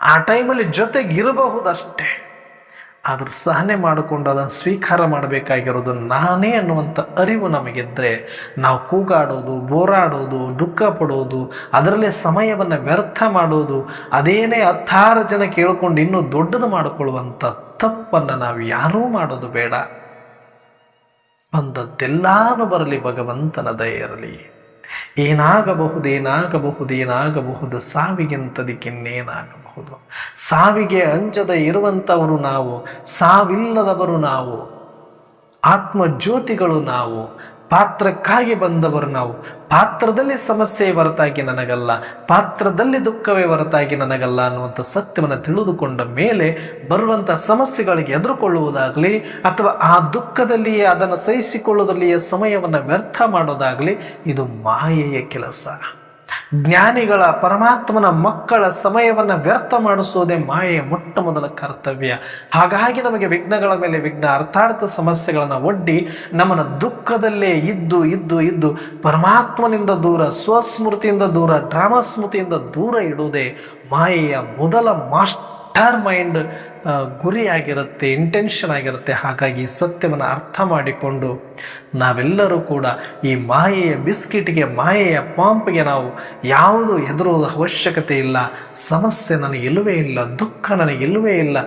Speaker 2: ಆ ಟೈಮಲ್ಲಿ ಜೊತೆಗಿರಬಹುದಷ್ಟೇ. ಆದ್ರೆ ಸಹನೆ ಮಾಡಿಕೊಂಡು ಅದನ್ನು ಸ್ವೀಕಾರ ಮಾಡಬೇಕಾಗಿರೋದು ನಾನೇ ಅನ್ನುವಂಥ ಅರಿವು ನಮಗಿದ್ದರೆ ನಾವು ಕೂಗಾಡೋದು, ಬೋರಾಡೋದು, ದುಃಖ ಪಡೋದು, ಅದರಲ್ಲೇ ಸಮಯವನ್ನು ವ್ಯರ್ಥ ಮಾಡೋದು, ಅದೇನೇ ಹತ್ತಾರು ಜನ ಕೇಳ್ಕೊಂಡು ಇನ್ನೂ ದೊಡ್ಡದು ಮಾಡಿಕೊಳ್ಳುವಂಥ ತಪ್ಪನ್ನು ನಾವು ಯಾರೂ ಮಾಡೋದು ಬೇಡ. ಬಂದದ್ದೆಲ್ಲಾನು ಬರಲಿ ಭಗವಂತನ ದಯ ಇರಲಿ ಏನಾಗಬಹುದೇನಾಗಬಹುದೇನಾಗಬಹುದು ಸಾವಿಗೆಂತದಕ್ಕಿನ್ನೇನಾಗಬಹುದು ಸಾವಿಗೆ ಅಂಜದ ಇರುವಂಥವರು ನಾವು ಸಾವಿಲ್ಲದವರು ನಾವು ಆತ್ಮಜ್ಯೋತಿಗಳು ನಾವು ಪಾತ್ರಕ್ಕಾಗಿ ಬಂದವರು ನಾವು. ಪಾತ್ರದಲ್ಲಿ ಸಮಸ್ಯೆ ಹೊರತಾಗಿ ನನಗಲ್ಲ, ಪಾತ್ರದಲ್ಲಿ ದುಃಖವೇ ಹೊರತಾಗಿ ನನಗಲ್ಲ ಅನ್ನುವಂಥ ಸತ್ಯವನ್ನು ತಿಳಿದುಕೊಂಡ ಮೇಲೆ ಬರುವಂಥ ಸಮಸ್ಯೆಗಳಿಗೆ ಎದುರುಕೊಳ್ಳುವುದಾಗಲಿ, ಅಥವಾ ಆ ದುಃಖದಲ್ಲಿಯೇ ಅದನ್ನು ಸಹಿಸಿಕೊಳ್ಳುವುದರಲ್ಲಿಯೇ ಸಮಯವನ್ನು ವ್ಯರ್ಥ ಮಾಡೋದಾಗಲಿ, ಇದು ಮಾಯೆಯ ಕೆಲಸ. ಜ್ಞಾನಿಗಳ ಪರಮಾತ್ಮನ ಮಕ್ಕಳ ಸಮಯವನ್ನು ವ್ಯರ್ಥ ಮಾಡಿಸುವುದೇ ಮಾಯೆಯ ಮೊಟ್ಟ ಮೊದಲ ಕರ್ತವ್ಯ. ಹಾಗಾಗಿ ನಮಗೆ ವಿಘ್ನಗಳ ಮೇಲೆ ವಿಘ್ನ, ಅರ್ಥಾರ್ಥ ಸಮಸ್ಯೆಗಳನ್ನು ಒಡ್ಡಿ ನಮ್ಮನ್ನು ದುಃಖದಲ್ಲೇ ಇದ್ದು ಇದ್ದು ಇದ್ದು ಪರಮಾತ್ಮನಿಂದ ದೂರ, ಸ್ವಸ್ಮೃತಿಯಿಂದ ದೂರ ಡ್ರಾಮಾ ಸ್ಮೃತಿಯಿಂದ ದೂರ ಇಡುವುದೇ ಮಾಯೆಯ ಮೊದಲ ಮಾಸ್ಟರ್ ಮೈಂಡ್ ಗುರಿಯಾಗಿರುತ್ತೆ ಇಂಟೆನ್ಷನ್ ಆಗಿರುತ್ತೆ. ಹಾಗಾಗಿ ಸತ್ಯವನ್ನು ಅರ್ಥ ಮಾಡಿಕೊಂಡು ನಾವೆಲ್ಲರೂ ಕೂಡ ಈ ಮಾಯೆಯ ಬಿಸ್ಕಿಟ್ಗೆ, ಮಾಯೆಯ ಪಾಂಪ್ಗೆ ನಾವು ಯಾವುದು ಎದುರು ಅವಶ್ಯಕತೆ ಇಲ್ಲ. ಸಮಸ್ಯೆ ನನಗಿಲ್ಲವೇ ಇಲ್ಲ, ದುಃಖ ನನಗಿಲ್ಲವೇ ಇಲ್ಲ.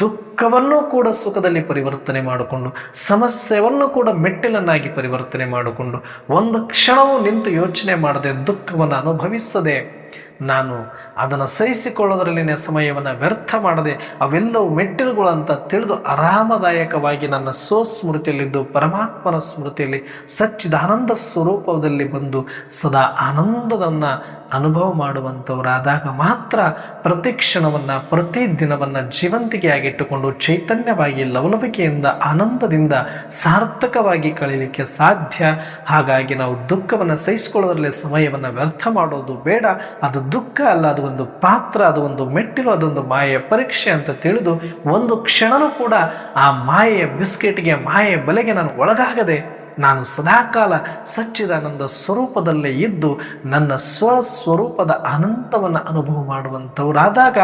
Speaker 2: ದುಃಖವನ್ನು ಕೂಡ ಸುಖದಲ್ಲಿ ಪರಿವರ್ತನೆ ಮಾಡಿಕೊಂಡು ಸಮಸ್ಯೆಯನ್ನು ಕೂಡ ಮೆಟ್ಟಿಲನ್ನಾಗಿ ಪರಿವರ್ತನೆ ಮಾಡಿಕೊಂಡು, ಒಂದು ಕ್ಷಣವೂ ನಿಂತು ಯೋಚನೆ ಮಾಡದೆ ದುಃಖವನ್ನು ಅನುಭವಿಸದೆ ನಾನು ಅದನ್ನು ಸಹಿಸಿಕೊಳ್ಳೋದರಲ್ಲಿನ ಸಮಯವನ್ನು ವ್ಯರ್ಥ ಮಾಡದೆ ಅವೆಲ್ಲವೂ ಮೆಟ್ಟಿಲುಗಳು ಅಂತ ತಿಳಿದು ಆರಾಮದಾಯಕವಾಗಿ ನನ್ನ ಸ್ವಸ್ಮೃತಿಯಲ್ಲಿದ್ದು ಪರಮಾತ್ಮನ ಸ್ಮೃತಿಯಲ್ಲಿ ಸಚ್ಚಿದಾನಂದ ಸ್ವರೂಪದಲ್ಲಿ ಬಂದು ಸದಾ ಆನಂದದನ್ನು ಅನುಭವ ಮಾಡುವಂಥವರಾದಾಗ ಮಾತ್ರ ಪ್ರತಿ ಕ್ಷಣವನ್ನು, ಪ್ರತಿ ದಿನವನ್ನು ಜೀವಂತಿಕೆಯಾಗಿಟ್ಟುಕೊಂಡು ಚೈತನ್ಯವಾಗಿ, ಲವಲವಿಕೆಯಿಂದ, ಆನಂದದಿಂದ ಸಾರ್ಥಕವಾಗಿ ಕಳೀಲಿಕ್ಕೆ ಸಾಧ್ಯ. ಹಾಗಾಗಿ ನಾವು ದುಃಖವನ್ನು ಸಹಿಸಿಕೊಳ್ಳೋದ್ರಲ್ಲಿ ಸಮಯವನ್ನು ವ್ಯರ್ಥ ಮಾಡೋದು ಬೇಡ. ಅದು ದುಃಖ ಅಲ್ಲ, ಅದು ಒಂದು ಪಾತ್ರ, ಅದು ಒಂದು ಮೆಟ್ಟಿಲು ಅದೊಂದು ಮಾಯೆಯ ಪರೀಕ್ಷೆ ಅಂತ ತಿಳಿದು ಒಂದು ಕ್ಷಣನೂ ಕೂಡ ಆ ಮಾಯೆಯ ಬಿಸ್ಕೆಟ್ಗೆ, ಮಾಯೆಯ ಬಲೆಗೆ ನಾನು ಒಳಗಾಗದೆ ನಾನು ಸದಾಕಾಲ ಸಚ್ಚಿದಾನಂದ ಸ್ವರೂಪದಲ್ಲೇ ಇದ್ದು ನನ್ನ ಸ್ವಸ್ವರೂಪದ ಅನಂತವನ್ನು ಅನುಭವ ಮಾಡುವಂಥವರಾದಾಗ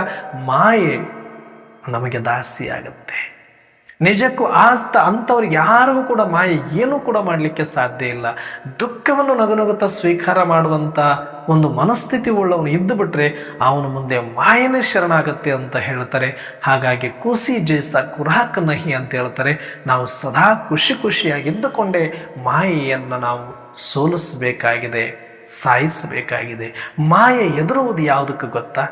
Speaker 2: ಮಾಯೆ ನಮಗೆ ದಾಸಿಯಾಗುತ್ತೆ. ನಿಜಕ್ಕೂ ಆಸ್ತ ಅಂಥವ್ರು ಯಾರಿಗೂ ಕೂಡ ಮಾಯೆ ಏನೂ ಕೂಡ ಮಾಡಲಿಕ್ಕೆ ಸಾಧ್ಯ ಇಲ್ಲ. ದುಃಖವನ್ನು ನಗುನಗುತ್ತಾ ಸ್ವೀಕಾರ ಮಾಡುವಂಥ ಒಂದು ಮನಸ್ಥಿತಿ ಉಳ್ಳವನು ಇದ್ದು ಬಿಟ್ರೆ ಅವನು ಮುಂದೆ ಮಾಯನೇ ಶರಣಾಗತ್ತೆ ಅಂತ ಹೇಳ್ತಾರೆ. ಹಾಗಾಗಿ ಖುಷಿ ಜೇಸ ಕುರಾಕ್ ನಹಿ ಅಂತ ಹೇಳ್ತಾರೆ. ನಾವು ಸದಾ ಖುಷಿ ಖುಷಿಯಾಗಿದ್ದುಕೊಂಡೇ ಮಾಯೆಯನ್ನು ನಾವು ಸೋಲಿಸಬೇಕಾಗಿದೆ, ಸಾಯಿಸಬೇಕಾಗಿದೆ. ಮಾಯೆ ಎದುರುವುದು ಯಾವುದಕ್ಕೂ ಗೊತ್ತಾ?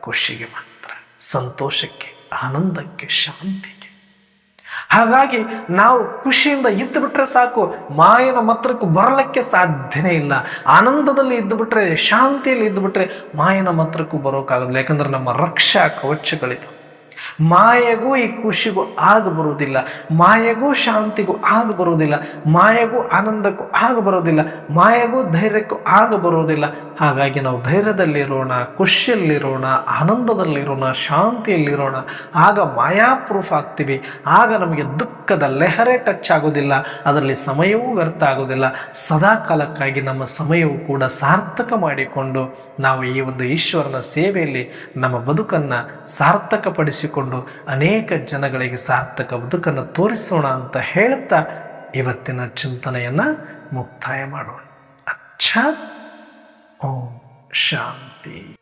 Speaker 2: ಖುಷಿಗೆ ಮಾತ್ರ, ಸಂತೋಷಕ್ಕೆ, ಆನಂದಕ್ಕೆ, ಶಾಂತಿಗೆ. ಹಾಗಾಗಿ ನಾವು ಖುಷಿಯಿಂದ ಇದ್ದು ಬಿಟ್ರೆ ಸಾಕು, ಮಾಯನ ಮಾತ್ರಕ್ಕೆ ಬರಲಿಕ್ಕೆ ಸಾಧ್ಯನೇ ಇಲ್ಲ. ಆನಂದದಲ್ಲಿ ಇದ್ದು ಬಿಟ್ರೆ, ಶಾಂತಿಯಲ್ಲಿ ಇದ್ದು ಬಿಟ್ರೆ ಮಾಯನ ಮಾತ್ರಕ್ಕೂ ಬರೋಕ್ಕಾಗಲ್ಲ ಯಾಕಂದ್ರೆ ನಮ್ಮ ರಕ್ಷಾ ಕವಚಗಳಿದು. ಮಾಯೆಗೂ ಈ ಖುಷಿಗೂ ಆಗ ಬರುವುದಿಲ್ಲ, ಮಾಯೆಗೂ ಶಾಂತಿಗೂ ಆಗ ಬರುವುದಿಲ್ಲ, ಮಾಯೆಗೂ ಆನಂದಕ್ಕೂ ಆಗ ಬರುವುದಿಲ್ಲ, ಮಾಯೆಗೂ ಧೈರ್ಯಕ್ಕೂ ಆಗ ಬರುವುದಿಲ್ಲ. ಹಾಗಾಗಿ ನಾವು ಧೈರ್ಯದಲ್ಲಿರೋಣ, ಖುಷಿಯಲ್ಲಿರೋಣ, ಆನಂದದಲ್ಲಿರೋಣ, ಶಾಂತಿಯಲ್ಲಿರೋಣ. ಆಗ ಮಾಯಾ ಪ್ರೂಫ್ ಆಗ್ತೀವಿ. ಆಗ ನಮಗೆ ದುಃಖದ ಲೆಹರೆ ಟಚ್ ಆಗೋದಿಲ್ಲ, ಅದರಲ್ಲಿ ಸಮಯವೂ ವ್ಯರ್ಥ ಆಗೋದಿಲ್ಲ. ಸದಾ ಕಾಲಕ್ಕಾಗಿ ನಮ್ಮ ಸಮಯವು ಕೂಡ ಸಾರ್ಥಕ ಮಾಡಿಕೊಂಡು ನಾವು ಈ ಒಂದು ಈಶ್ವರನ ಸೇವೆಯಲ್ಲಿ ನಮ್ಮ ಬದುಕನ್ನು ಸಾರ್ಥಕಪಡಿಸಿಕೊಂಡು ಅನೇಕ ಜನಗಳಿಗೆ ಸಾರ್ಥಕ ಬದುಕನ್ನು ತೋರಿಸೋಣ ಅಂತ ಹೇಳ್ತಾ ಇವತ್ತಿನ ಚಿಂತನೆಯನ್ನು ಮುಕ್ತಾಯ ಮಾಡೋಣ. ಅಚ್ಚ. ಓಂ ಶಾಂತಿ.